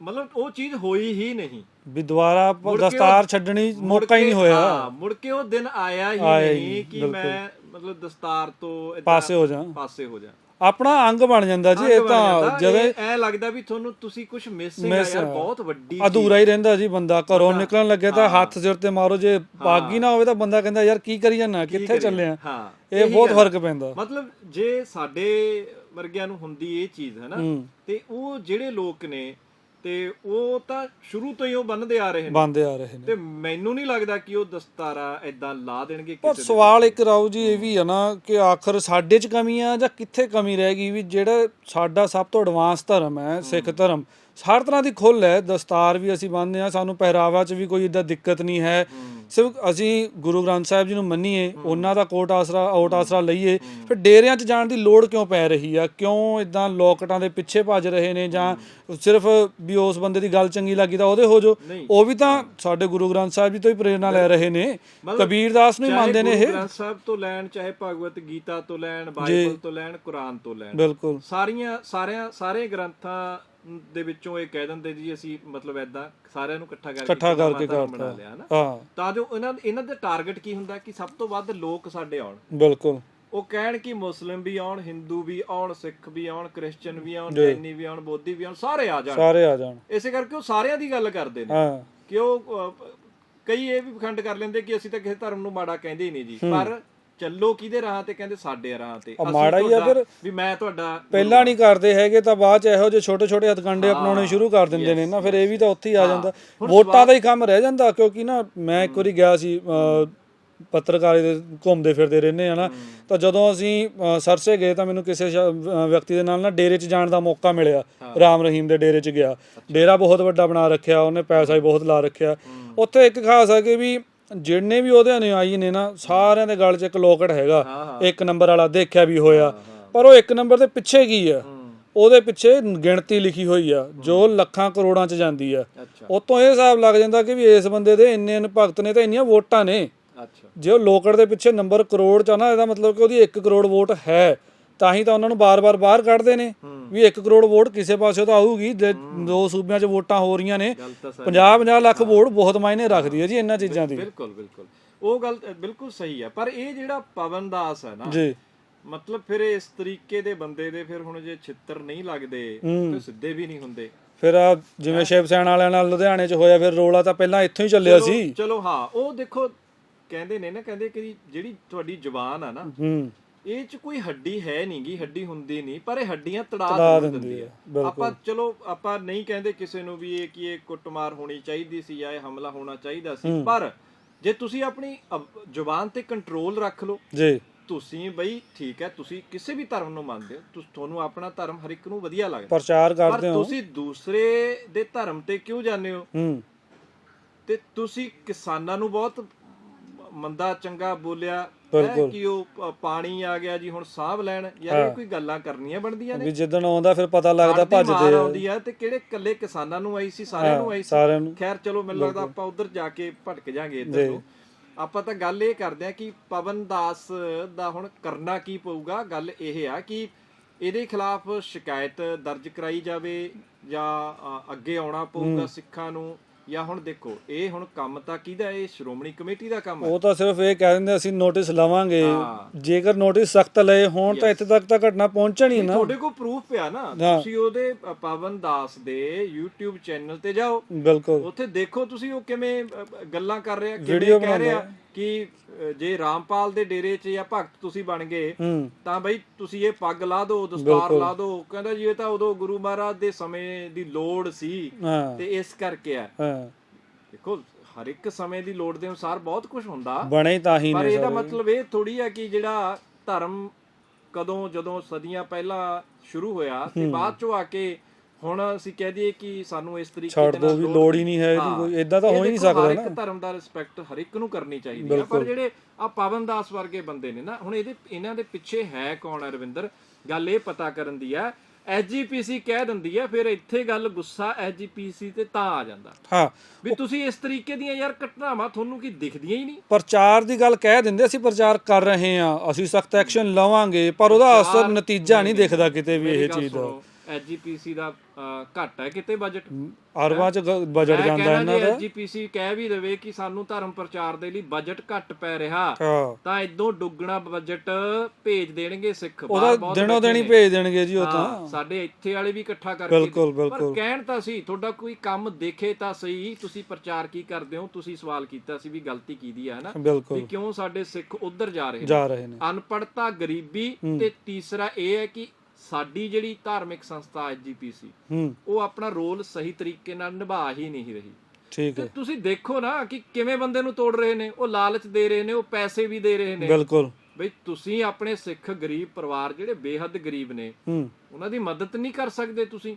S1: ਮਤਲਬ ਉਹ ਚੀਜ਼ ਹੋਈ ਹੀ ਨਹੀਂ।
S2: ਵੀ ਦੁਬਾਰਾ ਦਸਤਾਰ ਛੱਡਣੀ ਮੌਕਾ ਹੀ ਨਹੀਂ ਹੋਇਆ।
S1: ਹਾਂ, ਮੁੜ ਕੇ ਉਹ ਦਿਨ ਆਇਆ ਹੀ
S2: ਆਇਆ ਹੀ
S1: ਨਹੀਂ
S2: ਨਹੀਂ,
S1: ਕਿ
S2: ਬਿਲਕੁਲ।
S1: ਮੈਂ ਮਤਲਬ ਦਸਤਾਰ ਤੋਂ ਏਦਾਂ
S2: ਪਾਸੇ ਹੋ ਜਾ
S1: ਪਾਸੇ ਹੋ ਜਾ
S2: ਆਪਣਾ ਅੰਗ ਬਣ ਜਾਂਦਾ ਜੀ ਇਹ ਤਾਂ ਜਦੋਂ।
S1: ਐ ਲੱਗਦਾ ਵੀ ਤੁਹਾਨੂੰ ਤੁਸੀਂ ਕੁਝ ਮਿਸਿੰਗ
S2: Miss
S1: ਯਾਰ
S2: ਆ।
S1: ਬਹੁਤ ਵੱਡੀ
S2: ਅਧੂਰਾ ਹੀ ਰਹਿੰਦਾ ਜੀ ਬੰਦਾ ਘਰੋਂ ਨਿਕਲਣ ਲੱਗੇ ਤਾਂ ਹੱਥ ਸਿਰ ਤੇ ਮਾਰੋ ਜੇ ਪਾਗੀ ਨਾ ਹੋਵੇ ਤਾਂ ਬੰਦਾ ਕਹਿੰਦਾ ਯਾਰ ਕੀ ਕਰੀ ਜਾਣਾ ਕਿੱਥੇ ਚੱਲੇ ਆ?
S1: ਹਾਂ
S2: ਇਹ
S1: ਇਹੀ
S2: ਬਹੁਤ
S1: ਗੱਲ।
S2: ਫ਼ਰਕ ਪੈਂਦਾ।
S1: ਮਤਲਬ ਜੇ ਸਾਡੇ ਵਰਗਿਆਂ ਨੂੰ ਹੁੰਦੀ ਇਹ ਚੀਜ਼ ਹੈ। ਨਾ ਤੇ ਉਹ ਜਿਹੜੇ ਲੋਕ ਨੇ ਤੇ ਉਹ ਤਾਂ ਸ਼ੁਰੂ ਤੋਂ ਹੀ ਉਹ ਬੰਨਦੇ ਆ ਰਹੇ ਨੇ।
S2: ਬੰਦੇ ਆ ਰਹੇ ਨੇ।
S1: ਤੇ ਮੈਨੂੰ ਨਹੀਂ ਲੱਗਦਾ ਕਿ ਉਹ ਦਸਤਾਰਾ ਐਦਾਂ ਲਾ ਦੇਣਗੇ
S2: ਪਰ
S1: ਕਿਸੇ
S2: ਸਵਾਲ ਇੱਕ ਰਾਉ ਜੀ ਇਹ ਵੀ ਆ ਨਾ ਕਿ ਆਖਰ ਸਾਡੇ 'ਚ ਕਮੀ ਆ ਜਾਂ ਕਿੱਥੇ ਕਮੀ ਰਹਿ ਗਈ ਵੀ ਜਿਹੜਾ ਸਾਡਾ ਸਭ ਤੋਂ ਐਡਵਾਂਸ ਧਰਮ ਹੈ ਸਿੱਖ ਧਰਮ ਹਰ ਤਰ੍ਹਾਂ ਦੀ ਖੁੱਲ ਹੈ ਦਸਤਾਰ ਵੀ ਅਸੀਂ ਬੰਨ੍ਹਦੇ ਆ ਸਾਨੂੰ ਪਹਿਰਾਵਾ 'ਚ ਵੀ ਕੋਈ ਇਦਾਂ ਦਿੱਕਤ ਨਹੀਂ ਹੈ। ਸਿਰਫ ਅਸੀਂ ਗੁਰੂ ਗ੍ਰੰਥ ਸਾਹਿਬ ਜੀ ਨੂੰ ਮੰਨੀਏ ਉਹਨਾਂ ਦਾ ਕੋਟ ਆਸਰਾ ਓਟ ਆਸਰਾ ਲਈਏ ਫਿਰ ਡੇਰਿਆਂ 'ਚ ਜਾਣ ਦੀ ਲੋੜ ਕਿਉਂ ਪੈ ਰਹੀ ਆ? ਕਿਉਂ ਇਦਾਂ ਲੋਕਟਾਂ ਦੇ ਪਿੱਛੇ ਭੱਜ ਰਹੇ ਨੇ ਜਾਂ ਸਿਰਫ ਵੀ ਉਸ ਬੰਦੇ ਦੀ ਗੱਲ ਚੰਗੀ ਲੱਗੀ ਤਾਂ ਉਹਦੇ ਹੋ ਜੋ। ਉਹ ਵੀ ਤਾਂ ਸਾਡੇ ਗੁਰੂ ਗ੍ਰੰਥ ਸਾਹਿਬ ਜੀ ਤੋਂ ਹੀ ਪ੍ਰੇਰਣਾ ਲੈ ਰਹੇ ਨੇ।
S1: ਮਤਲਬ
S2: ਕਬੀਰ ਦਾਸ ਨੂੰ ਹੀ ਮੰਨਦੇ ਨੇ
S1: ਗੁਰੂ
S2: ਇਹ।
S1: ਗ੍ਰੰਥ ਸਾਹਿਬ ਤੋਂ ਲੈਣ ਚਾਹੇ ਭਗਵਤ ਗੀਤਾ ਤੋਂ ਲੈਣ ਬਾਈਬਲ ਤੋਂ ਲੈਣ ਕੁਰਾਨ ਤੋਂ ਲੈਣ।
S2: ਬਿਲਕੁਲ।
S1: ਸਾਰੀਆਂ ਸਾਰਿਆਂ ਸਾਰੇ ਗ੍ਰੰਥਾਂ ਦੇ ਵਿੱਚੋਂ ਇਹ ਕਹਿ ਦਿੰਦੇ ਜੀ ਅਸੀਂ ਮਤਲਬ ਐਦਾਂ ਸਾਰਿਆਂ ਨੂੰ ਇਕੱਠਾ ਕਰਕੇ
S2: ਇਕੱਠਾ ਕਰਕੇ।
S1: ਬਣਾ ਲਿਆ ਨਾ।
S2: ਹਾਂ।
S1: ਤਾਂ ਜੋ ਇਹਨਾਂ ਇਹਨਾਂ ਦਾ ਟਾਰਗੇਟ ਕੀ ਹੁੰਦਾ ਕਿ ਸਭ ਤੋਂ ਵੱਧ ਲੋਕ ਸਾਡੇ ਆਉਣ।
S2: ਬਿਲਕੁਲ।
S1: ਉਹ ਕਹਿਣ ਕਿ ਮੁਸਲਿਮ ਵੀ ਆਉਣ ਹਿੰਦੂ ਵੀ ਆਉਣ ਸਿੱਖ ਵੀ ਆਉਣ ਕ੍ਰਿਸਚੀਅਨ ਵੀ ਆਉਣ ਜੈਨੀ ਵੀ ਆਉਣ ਬੋਧੀ ਵੀ ਆਉਣ ਸਾਰੇ ਆ ਜਾਣ।
S2: ਸਾਰੇ ਆ ਜਾਣ।
S1: ਇਸੇ ਕਰਕੇ ਉਹ ਸਾਰਿਆਂ ਦੀ ਗੱਲ ਕਰਦੇ ਨੇ।
S2: ਹਾਂ।
S1: ਕਿ ਉਹ ਕਈ ਇਹ ਵੀ ਪਖੰਡ ਕਰ ਲੈਂਦੇ ਕਿ ਅਸੀਂ ਤਾਂ ਕਿਸੇ ਧਰਮ ਨੂੰ ਮਾੜਾ ਕਹਿੰਦੇ ਹੀ ਨਹੀਂ ਜੀ। ਪਰ ਚੱਲੋ ਕਿਹਦੇ ਰਾਹ ਤੇ? ਕਹਿੰਦੇ ਸਾਡੇ ਰਾਹ ਤੇ। ਅਸੀਂ
S2: ਮਾੜਾ ਹੀ ਆ
S1: ਤੁਹਾਡਾ-
S2: ਫਿਰ।
S1: ਵੀ ਮੈਂ ਤੁਹਾਡਾ
S2: ਪਹਿਲਾਂ ਨਹੀਂ ਕਰਦੇ ਹੈਗੇ ਤਾਂ ਬਾਅਦ ਚ ਇਹੋ ਜਿਹੇ ਛੋਟੇ ਛੋਟੇ ਹਥਕੰਡੇ ਅਪਣਾਉਣੇ ਸ਼ੁਰੂ ਕਰ ਦਿੰਦੇ ਨੇ। ਨਾ ਫਿਰ ਇਹ ਵੀ ਤਾਂ ਉੱਥੇ ਹੀ ਆ ਜਾਂਦਾ। ਵੋਟਾਂ ਦਾ ਹੀ ਕੰਮ ਰਹਿ ਜਾਂਦਾ ਕਿਉਂਕਿ ਨਾ ਮੈਂ ਇੱਕ ਵਾਰੀ ਗਿਆ ਸੀ ਅਹ, ਪੱਤਰਕਾਰੀ ਦੇ ਘੁੰਮਦੇ ਫਿਰਦੇ ਰਹਿੰਦੇ ਆ ਨਾ। ਤਾਂ ਜਦੋਂ ਅਸੀਂ ਅਹ, ਸਰਸੇ ਗਏ ਤਾਂ ਮੈਨੂੰ ਕਿਸੇ ਸ਼- ਅਹ, ਵਿਅਕਤੀ ਦੇ ਨਾਲ ਨਾ ਡੇਰੇ 'ਚ ਜਾਣ ਦਾ ਮੌਕਾ ਮਿਲਿਆ। ਰਾਮ ਰਹੀਮ ਦੇ ਡੇਰੇ 'ਚ ਗਿਆ। ਡੇਰਾ ਬਹੁਤ ਵੱਡਾ ਬਣਾ ਰੱਖਿਆ ਉਹਨੇ ਪੈਸਾ ਵੀ ਬਹੁਤ ਲਾ ਰੱਖਿਆ। ਉੱਥੇ ਇੱਕ ਖਾਸ ਹੈ ਕਿ ਵੀ ਜਿੰਨੇ ਵੀ ਉਹਦੇ ਅਨੁਯਾਈ ਨੇ ਨਾ ਸਾਰਿਆਂ ਦੇ ਗਲ 'ਚ ਇੱਕ ਲੋਕਟ ਹੈਗਾ। ਇੱਕ ਨੰਬਰ ਵਾਲਾ ਦੇਖਿਆ ਵੀ ਹੋਇਆ। ਪਰ ਉਹ ਇੱਕ ਨੰਬਰ ਦੇ ਪਿੱਛੇ ਕੀ ਆ? ਉਹਦੇ ਪਿੱਛੇ ਗਿਣਤੀ ਲਿਖੀ ਹੋਈ ਆ ਜੋ ਲੱਖਾਂ ਕਰੋੜਾਂ 'ਚ ਜਾਂਦੀ ਆ। ਉਤੋਂ ਇਹ ਹਿਸਾਬ ਲੱਗ ਜਾਂਦਾ ਕਿ ਵੀ ਇਸ ਬੰਦੇ ਦੇ ਇੰਨੇ ਇੰਨੇ ਭਗਤ ਨੇ ਤਾਂ ਇੰਨੀਆਂ ਵੋਟਾਂ ਨੇ। ਜੇ ਉਹ ਲੋਕੜ ਦੇ ਪਿੱਛੇ ਨੰਬਰ ਕਰੋੜ ਚ ਆ ਨਾ ਇਹਦਾ ਮਤਲਬ ਕਿ ਉਹਦੀ 1 ਕਰੋੜ ਵੋਟ ਹੈ। ਤਾਂ ਹੀ ਤਾਂ ਉਹਨਾਂ ਨੂੰ ਬਾਰ-ਬਾਰ ਬਾਹਰ ਕੱਢਦੇ ਨੇ। ਵੀ 1 ਕਰੋੜ ਵੋਟ ਕਿਸੇ ਪਾਸੇ ਤਾਂ ਆਊਗੀ। ਜੇ ਦੋ ਸੂਬਿਆਂ 'ਚ ਵੋਟਾਂ ਹੋ ਰਹੀਆਂ ਨੇ
S1: ਗੱਲ ਤਾਂ ਸਹੀ।
S2: 50-50 ਲੱਖ ਵੋਟ ਬਹੁਤ ਮਾਇਨੇ ਰੱਖਦੀ ਹੈ ਜੀ ਇਹਨਾਂ ਚੀਜ਼ਾਂ ਦੀ।
S1: ਬਿਲਕੁਲ ਬਿਲਕੁਲ। ਉਹ ਗੱਲ ਬਿਲਕੁਲ ਸਹੀ ਹੈ। ਪਰ ਇਹ ਜਿਹੜਾ ਪਵਨ ਦਾਸ ਹੈ ਨਾ
S2: ਜੀ।
S1: ਮਤਲਬ ਫਿਰ ਇਸ ਤਰੀਕੇ ਦੇ ਬੰਦੇ ਦੇ ਫਿਰ ਹੁਣ ਜੇ ਛਿੱਤਰ ਨਹੀਂ ਲੱਗਦੇ ਤੇ ਸਿੱਧੇ ਵੀ ਨਹੀਂ ਹੁੰਦੇ।
S2: ਫਿਰ ਆ ਜਿਵੇਂ ਸ਼ਿਵ ਸੈਨਾ ਵਾਲਿਆਂ ਨਾਲ ਲੁਧਿਆਣੇ 'ਚ ਹੋਇਆ ਫਿਰ ਰੋਲਾ ਤਾਂ ਪਹਿਲਾਂ ਇੱਥੋਂ ਹੀ ਚੱਲਿਆ ਸੀ।
S1: ਚਲੋ ਹਾਂ ਉਹ ਦੇਖੋ ਕਹਿੰਦੇ ਨੇ ਨਾ ਕਹਿੰਦੇ ਕਿ ਜਿਹੜੀ ਤੁਹਾਡੀ ਜ਼ੁਬਾਨ ਆ ਨਾ
S2: ਹੂੰ।
S1: ਇਹ ਚ ਕੋਈ ਹੱਡੀ ਹੈ ਨਹੀਂਗੀ ਹੱਡੀ ਹੁੰਦੀ ਨਹੀਂ ਪਰ ਇਹ ਹੱਡੀਆਂ ਤੜਾ
S2: ਦਿੰਦੀ
S1: ਦਿੰਦੀ
S2: ਹੈ,
S1: ਹੈ
S2: ਬਿਲਕੁਲ।
S1: ਆਪਾਂ ਚਲੋ ਆਪਾਂ ਨਹੀਂ ਕਹਿੰਦੇ ਕਿਸੇ ਨੂੰ ਵੀ ਇਹ ਕਿ ਇਹ ਕੁੱਟਮਾਰ ਹੋਣੀ ਚਾਹੀਦੀ ਸੀ ਜਾਂ ਇਹ ਹਮਲਾ ਹੋਣਾ ਚਾਹੀਦਾ ਸੀ ਪਰ ਜੇ ਤੁਸੀਂ ਆਪਣੀ ਅਬ- ਜ਼ੁਬਾਨ ਤੇ ਕੰਟਰੋਲ ਰੱਖ ਲਓ
S2: ਜੀ।
S1: ਤੁਸੀਂ ਬਈ ਠੀਕ ਹੈ ਤੁਸੀਂ ਕਿਸੇ ਵੀ ਧਰਮ ਨੂੰ ਮੰਨਦੇ ਹੋ ਤੁਸ ਤੁਹਾਨੂੰ ਆਪਣਾ ਧਰਮ ਹਰ ਇੱਕ ਨੂੰ ਵਧੀਆ ਲੱਗਦਾ।
S2: ਪ੍ਰਚਾਰ
S1: ਪਰ
S2: ਕਰਦੇ ਹੋ।
S1: ਤੁਸੀਂ ਦੂਸਰੇ ਦੇ ਧਰਮ ਤੇ ਕਿਉਂ ਜਾਂਦੇ ਹੋ?
S2: ਹੂੰ।
S1: ਤੇ ਤੁਸੀਂ ਕਿਸਾਨਾਂ ਨੂੰ ਬਹੁਤ ਮੰਦਾ ਚੰਗਾ ਬੋਲਿਆ
S2: ਬਿਲਕੁਲ।
S1: ਕਿ ਉਹ ਪ- ਪਾਣੀ ਆ ਗਿਆ ਜੀ ਹੁਣ ਸਾਹਬ ਲੈਣ। ਯਾਰ ਇਹ ਕੋਈ ਗੱਲਾਂ ਕਰਨੀਆਂ ਬਣਦੀਆਂ ਨੇ?
S2: ਵੀ ਜਿੱਦਣ ਆਉਂਦਾ ਫਿਰ ਪਤਾ ਲੱਗਦਾ
S1: ਮਾਰ
S2: ਭੱਜਦੇ ਆ।
S1: ਆਉਂਦੀ ਆ ਤੇ ਕਿਹੜੇ ਕੱਲੇ ਕਿਸਾਨਾਂ ਨੂੰ ਆਈ ਸੀ ਸਾਰਿਆਂ ਨੂੰ ਆਈ ਸੀ।
S2: ਸਾਰਿਆਂ ਨੂੰ।
S1: ਖੈਰ ਚਲੋ ਮੈਨੂੰ ਲੱਗਦਾ ਆਪਾਂ ਉਧਰ ਜਾ ਕੇ ਭਟਕ ਜਾਾਂਗੇ ਇੱਧਰ ਨੂੰ ਆਪਾਂ ਤਾਂ ਗੱਲ ਇਹ ਕਰਦੇ ਆ ਕਿ ਪਵਨ ਦਾਸ ਦਾ ਹੁਣ ਕਰਨਾ ਕੀ ਪਊਗਾ? ਗੱਲ ਇਹ ਆ ਕਿ ਇਹਦੇ ਖਿਲਾਫ ਸ਼ਿਕਾਇਤ ਦਰਜ ਕਰਾਈ ਜਾਵੇ ਜਾਂ ਅ, ਅੱਗੇ ਆਉਣਾ ਪਊਗਾ ਸਿੱਖਾਂ ਨੂੰ। ਜਾਂ ਹੁਣ ਦੇਖੋ ਇਹ ਹੁਣ ਕੰਮ ਤਾਂ ਕਿਹਦਾ? ਇਹ ਸ਼੍ਰੋਮਣੀ ਕਮੇਟੀ ਦਾ ਕੰਮ ਹੈ।
S2: ਉਹ ਤਾਂ ਸਿਰਫ ਇਹ ਕਹਿ ਦਿੰਦੇ ਅਸੀਂ ਨੋਟਿਸ ਲਵਾਂਗੇ। ਜੇਕਰ ਨੋਟਿਸ ਸਖਤ ਲਏ ਹੋਣ ਤਾਂ ਇੱਥੇ ਤੱਕ ਤਾਂ ਘਟਨਾ ਪਹੁੰਚਣੀ ਨਾ।
S1: ਤੁਹਾਡੇ ਕੋਲ ਪ੍ਰੂਫ ਪਿਆ ਨਾ। ਤੁਸੀਂ ਉਹਦੇ ਪਵਨ ਦਾਸ ਦੇ YouTube ਚੈਨਲ ਤੇ ਜਾਓ।
S2: ਬਿਲਕੁਲ।
S1: ਉੱਥੇ ਦੇਖੋ ਤੁਸੀਂ ਉਹ ਕਿਵੇਂ ਗੱਲਾਂ ਕਰ ਰਿਹਾ ਕਿਵੇਂ ਕਹਿ ਰਿਹਾ। ਕਿ ਜੇ ਰਾਮਪਾਲ ਦੇ ਡੇਰੇ 'ਚ ਜਾਂ ਭਗਤ ਤੁਸੀਂ ਬਣ ਗਏ ਤਾਂ ਬਈ ਤੁਸੀਂ ਇਹ ਪੱਗ ਲਾ ਦਿਓ ਦਸਤਾਰ ਲਾ ਦਿਓ। ਕਹਿੰਦਾ ਜੀ ਇਹ ਤਾਂ ਉਦੋਂ ਗੁਰੂ ਮਹਾਰਾਜ ਦੇ ਸਮੇਂ ਦੀ ਲੋੜ ਸੀ ਤੇ ਇਸ ਕਰਕੇ ਆ। ਦੇਖੋ ਹਰ ਇੱਕ ਸਮੇਂ ਦੀ ਲੋੜ ਦੇ ਅਨੁਸਾਰ ਬਹੁਤ ਕੁਝ ਹੁੰਦਾ।
S2: ਬਣੇ ਤਾਂ ਹੀ
S1: ਪਰ ਇਹਦਾ ਮਤਲਬ ਇਹ ਥੋੜੀ ਹੈ ਕਿ ਜਿਹੜਾ ਧਰਮ ਕਦੋਂ ਜਦੋਂ ਸਦੀਆਂ ਪਹਿਲਾਂ ਸ਼ੁਰੂ ਹੋਇਆ ਤੇ ਬਾਅਦ ਚੋਂ ਆ ਕੇ ਹੁਣ ਅਸੀਂ ਕਹਿ ਦਈਏ ਕਿ ਸਾਨੂੰ ਇਸ ਤਰੀਕੇ
S2: ਛੱਡ
S1: ਦੇ ਨਾਲ
S2: ਵੀ ਲੋੜ ਹੀ ਨਹੀਂ। ਹੈ ਇਹਦੀ। ਕੋਈ ਇਦਾਂ ਤਾਂ ਹੋ ਹੀ ਨਹੀਂ ਸਕਦਾ
S1: ਹਰ
S2: ਨਾ
S1: ਇੱਕ ਧਰਮ ਦਾ ਰਿਸਪੈਕਟ ਹਰ ਇੱਕ ਨੂੰ ਕਰਨੀ ਚਾਹੀਦੀ ਹੈ ਪਰ ਜਿਹੜੇ ਆ ਪਵਨ ਦਾਸ ਵਰਗੇ ਬੰਦੇ ਨੇ ਨਾ ਹੁਣ ਇਹਦੇ ਇਹਨਾਂ ਦੇ ਪਿੱਛੇ ਹੈ ਕੌਣ ਹੈ ਰਵਿੰਦਰ? ਗੱਲ ਇਹ ਪਤਾ ਕਰਨ ਦੀ ਹੈ ਐਸਜੀਪੀਸੀ ਕਹਿ ਦਿੰਦੀ ਹੈ ਫਿਰ ਇੱਥੇ ਗੱਲ ਗੁੱਸਾ ਐਸਜੀਪੀਸੀ ਤੇ ਤਾਂ ਆ ਜਾਂਦਾ।
S2: ਹਾਂ।
S1: ਵੀ ਤੁਸੀਂ ਇਸ ਤਰੀਕੇ ਦੀਆਂ ਯਾਰ ਘਟਨਾਵਾਂ ਤੁਹਾਨੂੰ ਕੀ ਦਿਖਦੀਆਂ ਹੀ ਨਹੀਂ?
S2: ਪ੍ਰਚਾਰ ਦੀ ਗੱਲ ਕਹਿ ਦਿੰਦੇ ਅਸੀਂ ਪ੍ਰਚਾਰ ਕਰ ਰਹੇ ਹਾਂ ਅਸੀਂ ਸਖਤ ਐਕਸ਼ਨ ਲਵਾਂਗੇ ਪਰ ਉਹਦਾ ਅਸਰ ਨਤੀਜਾ ਨਹੀਂ ਦਿਖਦਾ ਕਿਤੇ ਵੀ ਇਹ ਚੀਜ਼ ਦਾ।
S1: ਐਸਜੀਪੀਸੀ ਦਾ ਘੱਟ ਹੈ ਕਿਤੇ ਬਜਟ
S2: ਅਰਬਾਂ ਚ ਗ- ਬਜਟ ਜਾਂਦਾ ਇਹਨਾਂ ਦਾ।
S1: ਐਸਜੀਪੀਸੀ ਕਹਿ ਵੀ ਦੇਵੇ ਕਿ ਸਾਨੂੰ ਧਰਮ ਪ੍ਰਚਾਰ ਦੇ ਲਈ ਬਜਟ ਘੱਟ ਪੈ ਰਿਹਾ
S2: ਹਾਂ।
S1: ਤਾਂ ਇਦੋਂ ਦੁੱਗਣਾ ਬਜਟ ਭੇਜ ਦੇਣਗੇ ਸਿੱਖ। ਬਾਹਰ
S2: ਉਹਦਾ
S1: ਬਹੁਤ
S2: ਦਿਨੋਂ ਦਿਨ
S1: ਬੈਠੇ ਨੇ।
S2: ਭੇਜ ਦੇਣਗੇ ਜੀ ਉਹ ਤਾਂ।
S1: ਹਾਂ, ਸਾਡੇ ਇੱਥੇ ਵਾਲੇ ਵੀ ਇਕੱਠਾ ਕਰਕੇ
S2: ਬਿਲਕੁਲ,
S1: ਪਰ
S2: ਬਿਲਕੁਲ।
S1: ਕਹਿਣ ਤਾਂ ਸੀ ਤੁਹਾਡਾ ਕੋਈ ਕੰਮ ਦੇਖੇ ਤਾਂ ਸਹੀ ਤੁਸੀਂ ਪ੍ਰਚਾਰ ਕੀ ਕਰਦੇ ਹੋ ਤੁਸੀਂ ਸਵਾਲ ਕੀਤਾ ਸੀ ਵੀ ਗਲਤੀ ਕੀਦੀ ਹੈ ਨਾ ਵੀ
S2: ਬਿਲਕੁਲ
S1: ਕਿਉਂ ਸਾਡੇ ਸਿੱਖ ਉਧਰ ਜਾ ਰਹੇ ਨੇ?
S2: ਜਾ ਰਹੇ ਨੇ।
S1: ਅਨਪੜਤਾ ਗਰੀਬੀ ਤੇ ਤੀਸਰਾ ਇਹ ਹੈ ਕਿ ਸਾਡੀ ਜਿਹੜੀ ਧਾਰਮਿਕ ਸੰਸਥਾ ਐਜੀਪੀਸੀ
S2: ਹੂੰ।
S1: ਉਹ ਆਪਣਾ ਰੋਲ ਸਹੀ ਤਰੀਕੇ ਨਾਲ ਨਿਭਾ ਹੀ ਨਹੀਂ ਰਹੀ।
S2: ਠੀਕ ਹੈ।
S1: ਤੁਸੀਂ ਦੇਖੋ ਨਾ ਕਿ ਕਿਵੇਂ ਬੰਦੇ ਨੂੰ ਤੋੜ ਰਹੇ ਨੇ ਉਹ ਲਾਲਚ ਦੇ ਰਹੇ ਨੇ ਉਹ ਪੈਸੇ ਵੀ ਦੇ ਰਹੇ ਨੇ।
S2: ਬਿਲਕੁਲ।
S1: ਬਈ ਤੁਸੀਂ ਆਪਣੇ ਸਿੱਖ ਗਰੀਬ ਪਰਿਵਾਰ ਜਿਹੜੇ ਬੇਹੱਦ ਗਰੀਬ ਨੇ ਉਹਨਾਂ ਦੀ ਮਦਦ ਨਹੀਂ ਕਰ ਸਕਦੇ ਤੁਸੀਂ।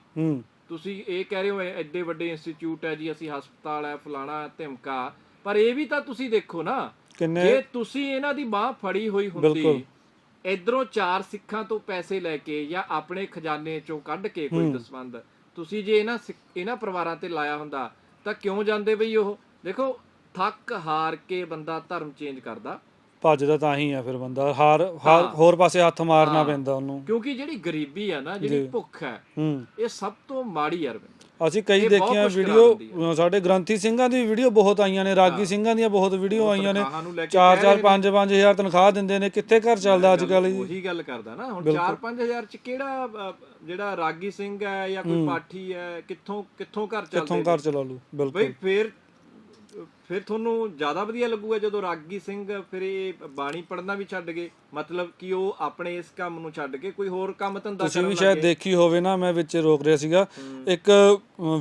S1: ਤੁਸੀਂ ਇਹ ਕਹਿ ਰਹੇ ਹੋ ਐਡੇ ਵੱਡੇ ਇੰਸਟੀਚਿਊਟ ਹੈ ਜੀ ਅਸੀਂ ਹਸਪਤਾਲ ਹੈ ਫਲਾਣਾ ਧਮਕਾ। ਪਰ ਇਹ ਵੀ ਤਾਂ ਤੁਸੀਂ ਦੇਖੋ ਨਾ ਜੇ ਤੁਸੀਂ ਇਹਨਾਂ ਦੀ ਬਾਹ ਫੜੀ ਹੋਈ ਹੁੰਦੀ
S2: ਬਿਲਕੁਲ।
S1: ਇਧਰੋਂ ਚਾਰ ਸਿੱਖਾਂ ਤੋਂ ਪੈਸੇ ਲੈ ਕੇ ਜਾਂ ਆਪਣੇ ਖਜ਼ਾਨੇ ਚੋਂ ਕੱਢ ਕੇ ਕੋਈ ਦਸਵੰਦ ਤੁਸੀਂ ਜੇ ਇਹਨਾਂ ਇਹਨਾਂ ਪਰਿਵਾਰਾਂ ਤੇ ਲਾਇਆ ਹੁੰਦਾ ਤਾਂ ਕਿਉਂ ਜਾਂਦੇ ਬਈ ਉਹ? ਦੇਖੋ ਥੱਕ ਹਾਰ ਕੇ ਬੰਦਾ ਧਰਮ ਚੇਂਜ ਕਰਦਾ।
S2: ਭੱਜਦਾ ਤਾਂ ਹੀ ਆ ਫਿਰ ਬੰਦਾ ਹਾਰ ਹਾਰ ਹੋਰ ਪਾਸੇ ਹੱਥ ਮਾਰਨਾ ਪੈਂਦਾ ਉਹਨੂੰ।
S1: ਕਿਉਂਕਿ ਜਿਹੜੀ ਗਰੀਬੀ ਆ ਨਾ ਜਿਹੜੀ ਭੁੱਖ ਹੈ
S2: ਹੂੰ।
S1: ਇਹ ਸਭ ਤੋਂ ਮਾੜੀ ਅਰਵਿੰਦ
S2: ਅਸੀਂ ਕਈ
S1: ਇਹ ਬਹੁਤ
S2: ਦੇਖੀਆਂ ਵੀਡੀਓ ਸਾਡੇ ਗ੍ਰੰਥੀ ਸਿੰਘਾਂ ਦੀ ਵੀਡੀਓ ਬਹੁਤ ਆਈਆਂ ਨੇ ਰਾਗੀ ਸਿੰਘਾਂ ਦੀਆਂ ਬਹੁਤ ਵੀਡੀਓ ਆਈਆਂ ਨੇ।
S1: ਤਨਖਾਹਾਂ ਨੂੰ ਲੈ ਕੇ
S2: 4
S1: ਕਹਿ
S2: 4 5 5000 ਤਨਖਾਹ ਦਿੰਦੇ ਨੇ। ਕਿੱਥੇ ਘਰ ਚੱਲਦਾ ਅੱਜ ਕੱਲ
S1: ਉਹੀ ਗੱਲ ਕਰਦਾ ਨਾ ਹੁਣ 4-5000 ਚ ਕਿਹੜਾ ਅ, ਜਿਹੜਾ ਰਾਗੀ ਸਿੰਘ ਹੈ ਜਾਂ ਕੋਈ ਪਾਠੀ ਹੈ ਕਿੱਥੋਂ ਕਿੱਥੋਂ ਘਰ ਚੱਲਦੇ
S2: ਕਿੱਥੋਂ ਘਰ ਚਲਾ ਲੂ? ਬਿਲਕੁਲ।
S1: ਬਈ ਫਿਰ ਫਿਰ ਤੁਹਾਨੂੰ ਜ਼ਿਆਦਾ ਵਧੀਆ ਲੱਗੂਗਾ ਜਦੋਂ ਰਾਗੀ ਸਿੰਘ ਫਿਰ ਇਹ ਬਾਣੀ ਪੜਨਾ ਵੀ ਛੱਡ ਗਏ। ਮਤਲਬ ਕਿ ਉਹ ਆਪਣੇ ਇਸ ਕੰਮ ਨੂੰ ਛੱਡ ਕੇ ਕੋਈ ਹੋਰ ਕੰਮ ਧੰਦਾ
S2: ਤੁਸੀਂ ਵੀ ਸ਼ਾਇਦ ਦੇਖੀ ਹੋਵੇ ਨਾ ਮੈਂ ਵਿੱਚ ਰੋਕ ਰਿਹਾ ਸੀਗਾ। ਇੱਕ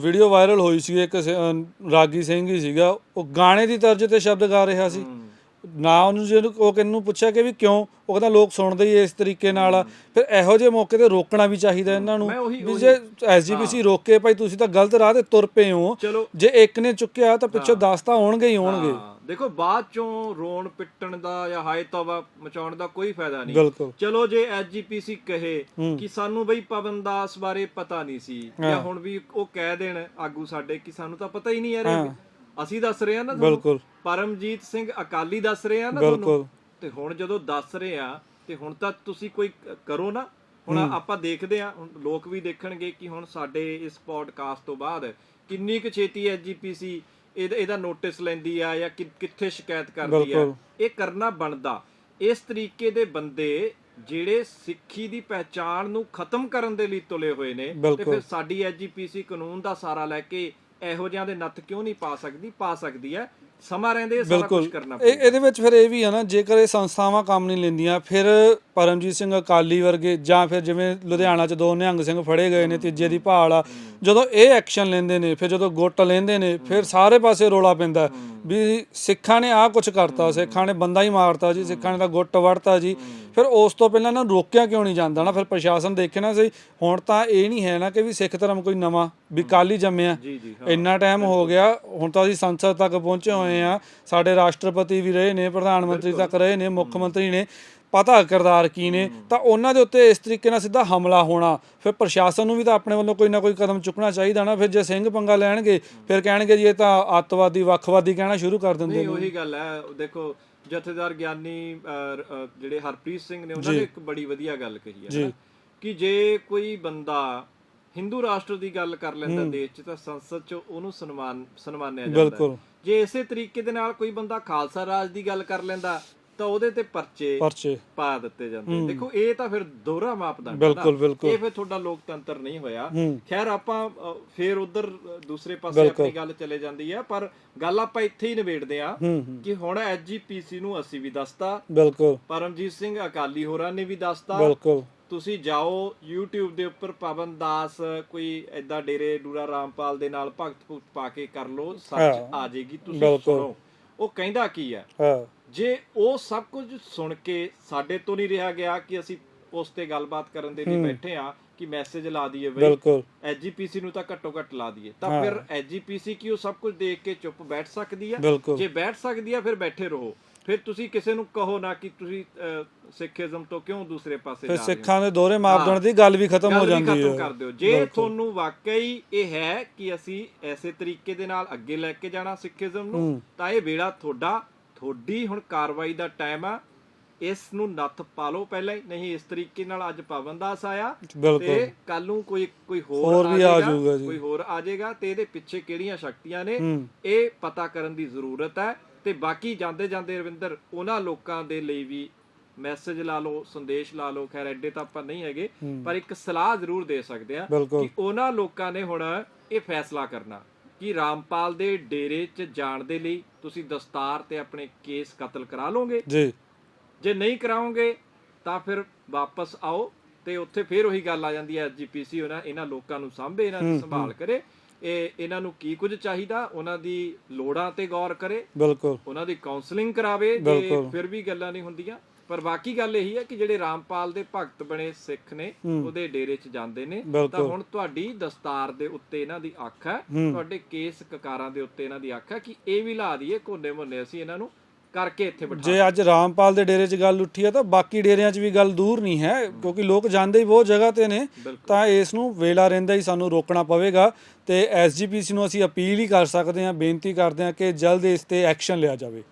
S2: ਵੀਡੀਓ ਵਾਇਰਲ ਹੋਈ ਸੀ ਇੱਕ ਰਾਗੀ ਸਿੰਘ ਹੀ ਸੀਗਾ। ਉਹ ਗਾਣੇ ਦੀ ਤਰਜ ਤੇ ਸ਼ਬਦ ਗਾ ਰਿਹਾ ਸੀ। ਨਾ ਉਹਨੂੰ ਜਿਹਨੂੰ ਉਹ ਕਿੰਨੂੰ ਪੁੱਛਿਆ ਕਿ ਵੀ ਕਿਉਂ ਉਹ ਕਹਿੰਦਾ ਲੋਕ ਸੁਣਦੇ ਹੀ ਇਸ ਤਰੀਕੇ ਨਾਲ ਆ। ਫਿਰ ਇਹੋ ਜਿਹੇ ਮੌਕੇ ਤੇ ਰੋਕਣਾ ਵੀ ਚਾਹੀਦਾ ਇਹਨਾਂ ਨੂੰ ਵੀ ਜੇ ਐਸਜੀਪੀਸੀ ਰੋਕੇ ਭਾਈ ਤੁਸੀਂ ਤਾਂ ਗਲਤ ਰਾਹ ਤੇ ਤੁਰ ਪਏ ਹੋ। ਜੇ ਇੱਕ ਨੇ ਚੁੱਕਿਆ ਤਾਂ ਪਿੱਛੋਂ 10 ਤਾਂ ਆਉਣਗੇ ਹੀ ਆਉਣਗੇ
S1: ਹਾਂ, ਦੇਖੋ ਬਾਅਦ ਚੋਂ ਰੋਣ ਪਿੱਟਣ ਦਾ ਜਾਂ ਹਾਏ ਤੌਬਾ ਮਚਾਉਣ ਦਾ ਕੋਈ ਫਾਇਦਾ ਨਹੀਂ। ਚਲੋ ਜੇ ਐਸਜੀਪੀਸੀ ਕਹੇ ਕਿ ਸਾਨੂੰ ਬਈ ਪਵਨ ਦਾਸ ਬਾਰੇ ਪਤਾ ਨਹੀਂ ਸੀ ਜਾਂ ਹੁਣ ਵੀ ਉਹ ਕਹਿ ਦੇਣ ਆਗੂ ਸਾਡੇ ਕਿ ਸਾਨੂੰ ਤਾਂ ਪਤਾ ਹੀ ਨਹੀਂ ਯਾਰ। ਅਸੀਂ ਦੱਸ ਰਹੇ ਆ ਨਾ ਤੁਹਾਨੂੰ?
S2: ਬਿਲਕੁਲ।
S1: ਪਰਮਜੀਤ ਸਿੰਘ ਅਕਾਲੀ ਦੱਸ ਰਹੇ ਆ ਨਾ
S2: ਬਿਲਕੁਲ।
S1: ਤੇ ਹੁਣ ਜਦੋਂ ਦੱਸ ਰਹੇ ਆ ਤੇ ਹੁਣ ਤਾਂ ਤੁਸੀਂ ਕੋਈ ਕ- ਕਰੋ ਨਾ। ਹੁਣ ਆਪਾਂ ਦੇਖਦੇ ਆ ਹੁਣ ਲੋਕ ਵੀ ਦੇਖਣਗੇ ਕਿ ਹੁਣ ਸਾਡੇ ਇਸ ਪੋਡਕਾਸਟ ਤੋਂ ਬਾਅਦ ਕਿੰਨੀ ਕੁ ਛੇਤੀ ਐਸਜੀਪੀਸੀ ਇਹਦਾ ਇਹਦਾ ਨੋਟਿਸ ਲੈਂਦੀ ਆ ਜਾਂ ਕਿ- ਕਿੱਥੇ ਸ਼ਿਕਾਇਤ ਕਰਦੀ ਆ।
S2: ਬਿਲਕੁਲ।
S1: ਇਹ ਕਰਨਾ ਬਣਦਾ। ਇਸ ਤਰੀਕੇ ਦੇ ਬੰਦੇ ਜਿਹੜੇ ਸਿੱਖੀ ਦੀ ਪਹਿਚਾਣ ਨੂੰ ਖਤਮ ਕਰਨ ਦੇ ਲਈ ਤੁਲੇ ਹੋਏ ਨੇ ਤੇ
S2: ਬਿਲਕੁਲ।
S1: ਫਿਰ ਸਾਡੀ ਐਸਜੀਪੀਸੀ ਕਾਨੂੰਨ ਦਾ ਸਹਾਰਾ ਲੈ ਕੇ ਇਹੋ ਜਿਹਾਂ ਦੇ ਨੱਥ ਕਿਉਂ ਨਹੀਂ ਪਾ ਸਕਦੀ? ਪਾ ਸਕਦੀ ਹੈ। ਸਮਾਂ ਰਹਿੰਦੇ ਇਹ ਸਾਰਾ ਕੁਝ ਕਰਨਾ
S2: ਇਹ ਇਹਦੇ ਵਿੱਚ ਫਿਰ ਇਹ ਵੀ ਆ ਨਾ ਜੇਕਰ ਇਹ ਸੰਸਥਾਵਾਂ ਕੰਮ ਨਹੀਂ ਲੈਂਦੀਆਂ ਫਿਰ ਪਰਮਜੀਤ ਸਿੰਘ ਅਕਾਲੀ ਵਰਗੇ ਜਾਂ ਫਿਰ ਜਿਵੇਂ ਲੁਧਿਆਣਾ ਚ ਦੋ ਨਿਹੰਗ ਸਿੰਘ ਫੜੇ ਗਏ ਨੇ ਤੀਜੇ ਦੀ ਭਾਲ ਆ। ਜਦੋਂ ਇਹ ਐਕਸ਼ਨ ਲੈਂਦੇ ਨੇ ਫਿਰ ਜਦੋਂ ਗੁੱਟ ਲੈਂਦੇ ਨੇ ਫਿਰ ਸਾਰੇ ਪਾਸੇ ਰੋਲਾ ਪੈਂਦਾ। ਵੀ ਸਿੱਖਾਂ ਨੇ ਆਹ ਕੁਝ ਕਰਤਾ ਸਿੱਖਾਂ ਨੇ ਬੰਦਾ ਹੀ ਮਾਰਤਾ ਜੀ ਸਿੱਖਾਂ ਨੇ ਤਾਂ ਗੁੱਟ ਵੜਤਾ ਜੀ। ਫਿਰ ਉਸ ਤੋਂ ਪਹਿਲਾਂ ਇਹਨਾਂ ਨੂੰ ਰੋਕਿਆ ਕਿਉਂ ਨਹੀਂ ਜਾਂਦਾ ਨਾ? ਫਿਰ ਪ੍ਰਸ਼ਾਸਨ ਦੇਖੇ ਨਾ ਸਹੀ ਹੁਣ ਤਾਂ ਇਹ ਨਹੀਂ ਹੈ ਨਾ ਕਿ ਵੀ ਸਿੱਖ ਧਰਮ ਕੋਈ ਨਵਾਂ ਵੀ ਕੱਲ ਹੀ। ਜੰਮਿਆ ਇੰਨਾ ਟਾਈਮ ਹੋ ਗਿਆ ਹੁਣ ਤਾਂ ਅਸੀਂ ਸੰਸਦ ਤੱਕ ਪਹੁੰਚੇ ਹੋਏ ਆ ਸਾਡੇ ਰਾਸ਼ਟਰਪਤੀ ਵੀ ਰਹੇ ਨੇ ਪ੍ਰਧਾਨ ਮੰਤਰੀ ਤੱਕ ਰਹੇ ਨੇ ਮੁੱਖ ਮੰਤਰੀ ਨੇ। ਪਤਾ ਕਿਰਦਾਰ ਕੀ ਨੇ ਤਾਂ ਉਹਨਾਂ ਦੇ ਉੱਤੇ ਇਸ ਤਰੀਕੇ ਨਾਲ ਸਿੱਧਾ ਹਮਲਾ ਹੋਣਾ ਫਿਰ ਪ੍ਰਸ਼ਾਸਨ ਨੂੰ ਵੀ ਤਾਂ ਆਪਣੇ ਵੱਲੋਂ ਕੋਈ ਨਾ ਕੋਈ ਕਦਮ ਚੁੱਕਣਾ ਚਾਹੀਦਾ ਨਾ ਫਿਰ ਜੇ ਸਿੰਘ ਪੰਗਾ ਲੈਣਗੇ ਫਿਰ ਕਹਿਣਗੇ ਜੀ ਇਹ ਤਾਂ ਅੱਤਵਾਦੀ ਵੱਖਵਾਦੀ ਕਹਿਣਾ ਸ਼ੁਰੂ ਕਰ ਦਿੰਦੇ
S1: ਨਹੀਂ
S2: ਨੇ।
S1: ਉਹੀ ਗੱਲ ਹੈ ਦੇਖੋ ਜਥੇਦਾਰ ਗਿਆਨੀ ਜਿਹੜੇ ਹਰਪ੍ਰੀਤ ਸਿੰਘ ਨੇ ਉਹਨਾਂ ਨੇ ਇੱਕ ਬੜੀ ਵਧੀਆ ਗੱਲ ਕਹੀ ਹੈ ਕਿ ਜੇ ਕੋਈ ਬੰਦਾ ਹਿੰਦੂ ਰਾਸ਼ਟਰ ਦੀ ਗੱਲ ਕਰ ਲੈਂਦਾ ਦੇਸ਼ 'ਚ ਤਾਂ ਸੰਸਦ 'ਚ ਉਹਨੂੰ ਸਨਮਾਨ ਸਨਮਾਨਿਆ ਜਾਂਦਾ
S2: ਬਿਲਕੁਲ।
S1: ਜੇ ਇਸੇ ਤਰੀਕੇ ਦੇ ਨਾਲ ਕੋਈ ਬੰਦਾ ਖਾਲਸਾ ਰਾਜ ਦੀ ਗੱਲ ਕਰ ਲੈਂਦਾ ਤਾਂ ਉਹਦੇ ਤੇ ਪਰਚੇ
S2: ਪਰਚੇ।
S1: ਪਾ ਦਿੱਤੇ ਜਾਂਦੇ। ਦੇਖੋ ਇਹ ਤਾਂ ਫਿਰ ਦੋਹਰਾ ਮਾਪਦੰਡ।
S2: ਬਿਲਕੁਲ, ਬਿਲਕੁਲ।
S1: ਇਹ ਫਿਰ ਤੁਹਾਡਾ ਲੋਕਤੰਤਰ ਨਹੀਂ ਹੋਇਆ। ਖੈਰ ਆਪਾਂ ਫਿਰ ਉਧਰ ਦੂਸਰੇ ਪਾਸੇ ਆਪਣੀ ਗੱਲ ਚਲੇ ਜਾਂਦੀ ਹੈ ਪਰ ਗੱਲ ਆਪਾਂ ਇੱਥੇ ਹੀ ਨਿਬੇੜਦੇ ਆ ਕਿ ਹੁਣ ਐਜੀਪੀਸੀ ਨੂੰ ਅਸੀਂ ਵੀ ਦੱਸਤਾ।
S2: ਬਿਲਕੁਲ।
S1: ਪਰਮਜੀਤ ਸਿੰਘ ਅਕਾਲੀ ਹੋਰਾਂ ਨੇ ਵੀ ਦੱਸਤਾ।
S2: ਬਿਲਕੁਲ।
S1: ਤੁਸੀਂ ਜਾਓ YouTube ਦੇ ਉੱਪਰ ਪਵਨ ਦਾਸ ਕੋਈ ਐਦਾਂ ਡੇਰੇ ਡੂਰਾ ਰਾਮਪਾਲ ਦੇ ਨਾਲ ਭਗਤ ਭੁਗਤ ਪਾ ਕੇ ਕਰ ਲੋ ਸੱਚ। ਆ ਜਾਏਗੀ। ਤੁਸੀਂ। ਸੁਣੋ। ਉਹ ਕਹਿੰਦਾ ਕੀ ਹੈ
S2: ਹਾਂ।
S1: ਜੇ ਉਹ ਸਭ ਕੁਝ ਸੁਣ ਕੇ ਸਾਡੇ ਤੋਂ ਨਹੀਂ ਰਿਹਾ ਗਿਆ ਕਿ ਅਸੀਂ ਉਸ ਤੇ ਗੱਲਬਾਤ ਕਰਨ ਦੇ ਲਈ ਬੈਠੇ ਆ ਕਿ ਮੈਸੇਜ ਲਾ ਦਈਏ ਬਈ
S2: ਬਿਲਕੁਲ।
S1: ਐਜੀਪੀਸੀ ਨੂੰ ਤਾਂ ਘੱਟੋ ਘੱਟ ਲਾ ਦਈਏ ਤਾਂ ਫਿਰ ਐਜੀਪੀਸੀ ਕੀ ਉਹ ਸਭ ਕੁਝ ਦੇਖ ਕੇ ਚੁੱਪ ਬੈਠ ਸਕਦੀ
S2: ਬਿਲਕੁਲ।
S1: ਜੇ ਬੈਠ ਸਕਦੀ ਹੈ ਫਿਰ ਬੈਠੇ ਰਹੋ। ਫਿਰ ਤੁਸੀਂ ਕਿਸੇ ਨੂੰ ਕਹੋ ਨਾ ਕਿ ਤੁਸੀਂ ਸਿੱਖੀਜ਼ਮ ਤੋਂ ਕਿਉਂ ਦੂਸਰੇ ਪਾਸੇ ਜਾ ਰਹੇ ਹੋ?
S2: ਸਿੱਖਾਂ ਦੇ ਦੋਹਰੇ ਮਾਪਦੰਡ ਦੀ ਗੱਲ ਵੀ ਖਤਮ ਹੋ ਜਾਂਦੀ
S1: ਖਤਮ
S2: ਹੈ।
S1: ਕਰ ਦਿਓ। ਜੇ ਤੁਹਾਨੂੰ ਵਾਕਈ ਇਹ ਹੈ ਕਿ ਅਸੀਂ ਐਸੇ ਤਰੀਕੇ ਦੇ ਨਾਲ ਅੱਗੇ ਲੈ ਕੇ ਜਾਣਾ ਸਿੱਖੀਜ਼ਮ ਨੂੰ ਤਾਂ ਇਹ ਵੇੜਾ ਤੁਹਾਡਾ ਤੁਹਾਡੀ ਹੁਣ ਕਾਰਵਾਈ ਦਾ ਟਾਈਮ ਆ। ਇਸ ਨੂੰ ਨੱਥ ਪਾ ਲਓ ਪਹਿਲਾਂ ਹੀ ਨਹੀਂ ਇਸ ਤਰੀਕੇ ਨਾਲ ਅੱਜ ਪਾਵੰਦਾਸ ਆਇਆ ਤੇ ਕੱਲ ਨੂੰ ਕੋਈ ਕੋਈ
S2: ਹੋਰ ਆ ਜਾਊਗਾ।
S1: ਕੋਈ ਹੋਰ ਆ ਜਾਏਗਾ ਤੇ ਇਹਦੇ ਪਿੱਛੇ ਕਿਹੜੀਆਂ ਸ਼ਕਤੀਆਂ ਨੇ ਇਹ ਪਤਾ ਕਰਨ ਦੀ ਜ਼ਰੂਰਤ ਹੈ। ਤੇ ਬਾਕੀ ਜਾਂਦੇ ਜਾਂਦੇ ਰਵਿੰਦਰ ਉਹਨਾਂ ਲੋਕਾਂ ਦੇ ਲਈ ਵੀ ਮੈਸੇਜ ਲਾ ਲਓ ਸੰਦੇਸ਼ ਲਾ ਲਓ ਖੈਰ ਐਡੇ ਤਾਂ ਆਪਾਂ ਨਹੀਂ ਹੈਗੇ ਪਰ ਇੱਕ ਸਲਾਹ ਜ਼ਰੂਰ ਦੇ ਸਕਦੇ ਆ ਕਿ ਉਹਨਾਂ ਲੋਕਾਂ ਨੇ ਹੁਣ ਇਹ ਫੈਸਲਾ ਕਰਨਾ। ਕਿ ਰਾਮਪਾਲ ਦੇ ਡੇਰੇ 'ਚ ਜਾਣ ਦੇ ਲਈ ਤੁਸੀਂ ਦਸਤਾਰ ਤੇ ਆਪਣੇ ਕੇਸ ਕਤਲ ਕਰਾ ਲਓਗੇ?
S2: ਜੀ।
S1: ਜੇ ਨਹੀਂ ਕਰਾਓਗੇ ਤਾਂ ਫਿਰ ਵਾਪਸ ਆਓ ਤੇ ਉੱਥੇ ਫਿਰ ਉਹੀ ਗੱਲ ਆ ਜਾਂਦੀ ਹੈ ਐਸਜੀਪੀਸੀ ਉਹਨਾਂ ਇਹਨਾਂ ਲੋਕਾਂ ਨੂੰ ਸਾਂਭੇ ਇਹਨਾਂ ਦੀ ਸੰਭਾਲ ਕਰੇ। ਇਹ ਇਹਨਾਂ ਨੂੰ ਕੀ ਕੁਝ ਚਾਹੀਦਾ? ਉਹਨਾਂ ਦੀ ਲੋੜਾਂ ਤੇ ਗੌਰ ਕਰੇ।
S2: ਬਿਲਕੁਲ।
S1: ਉਹਨਾਂ ਦੀ ਕਾਉਂਸਲਿੰਗ ਕਰਾਵੇ ਜੇ। ਫਿਰ ਵੀ ਗੱਲਾਂ ਨਹੀਂ ਹੁੰਦੀਆਂ। ਪਰ ਬਾਕੀ ਗੱਲ ਇਹੀ ਹੈ ਕਿ ਜਿਹੜੇ ਰਾਮਪਾਲ ਦੇ ਭਗਤ ਬਣੇ ਸਿੱਖ ਨੇ ਉਹਦੇ ਡੇਰੇ 'ਚ ਜਾਂਦੇ ਨੇ। ਤਾਂ। ਹੁਣ ਤੁਹਾਡੀ ਦਸਤਾਰ ਦੇ ਉੱਤੇ ਇਹਨਾਂ ਦੀ ਅੱਖ ਹੈ। ਤੁਹਾਡੇ ਕੇਸ ਕਕਾਰਾਂ ਦੇ ਉੱਤੇ ਇਹਨਾਂ ਦੀ ਅੱਖ ਹੈ ਕਿ ਇਹ ਵੀ ਲਾ ਦਈਏ ਕੋਨੇ ਮੁੰਨੇ ਅਸੀਂ ਇਹਨਾਂ ਨੂੰ ਕਰਕੇ ਇੱਥੇ ਬਿਠਾ
S2: ਜੇ ਅੱਜ ਰਾਮਪਾਲ ਦੇ ਡੇਰੇ 'ਚ ਗੱਲ ਉੱਠੀ ਹੈ ਤਾਂ ਬਾਕੀ ਡੇਰਿਆਂ 'ਚ ਵੀ ਗੱਲ ਦੂਰ ਨਹੀਂ ਹੈ ਕਿਉਂਕਿ ਲੋਕ ਜਾਂਦੇ ਹੀ ਬਹੁਤ ਜਗ੍ਹਾ ਤੇ ਨੇ। ਤਾਂ ਇਸ ਨੂੰ ਵੇਲਾ ਰਹਿੰਦਾ ਹੀ ਸਾਨੂੰ ਰੋਕਣਾ ਪਵੇਗਾ ਤੇ ਐਸਜੀਪੀਸੀ ਨੂੰ ਅਸੀਂ ਅਪੀਲ ਹੀ ਕਰ ਸਕਦੇ ਹਾਂ ਬੇਨਤੀ ਕਰਦੇ ਹਾਂ ਕਿ ਜਲਦ ਇਸ ਤੇ ਐਕਸ਼ਨ ਲਿਆ ਜਾਵੇ।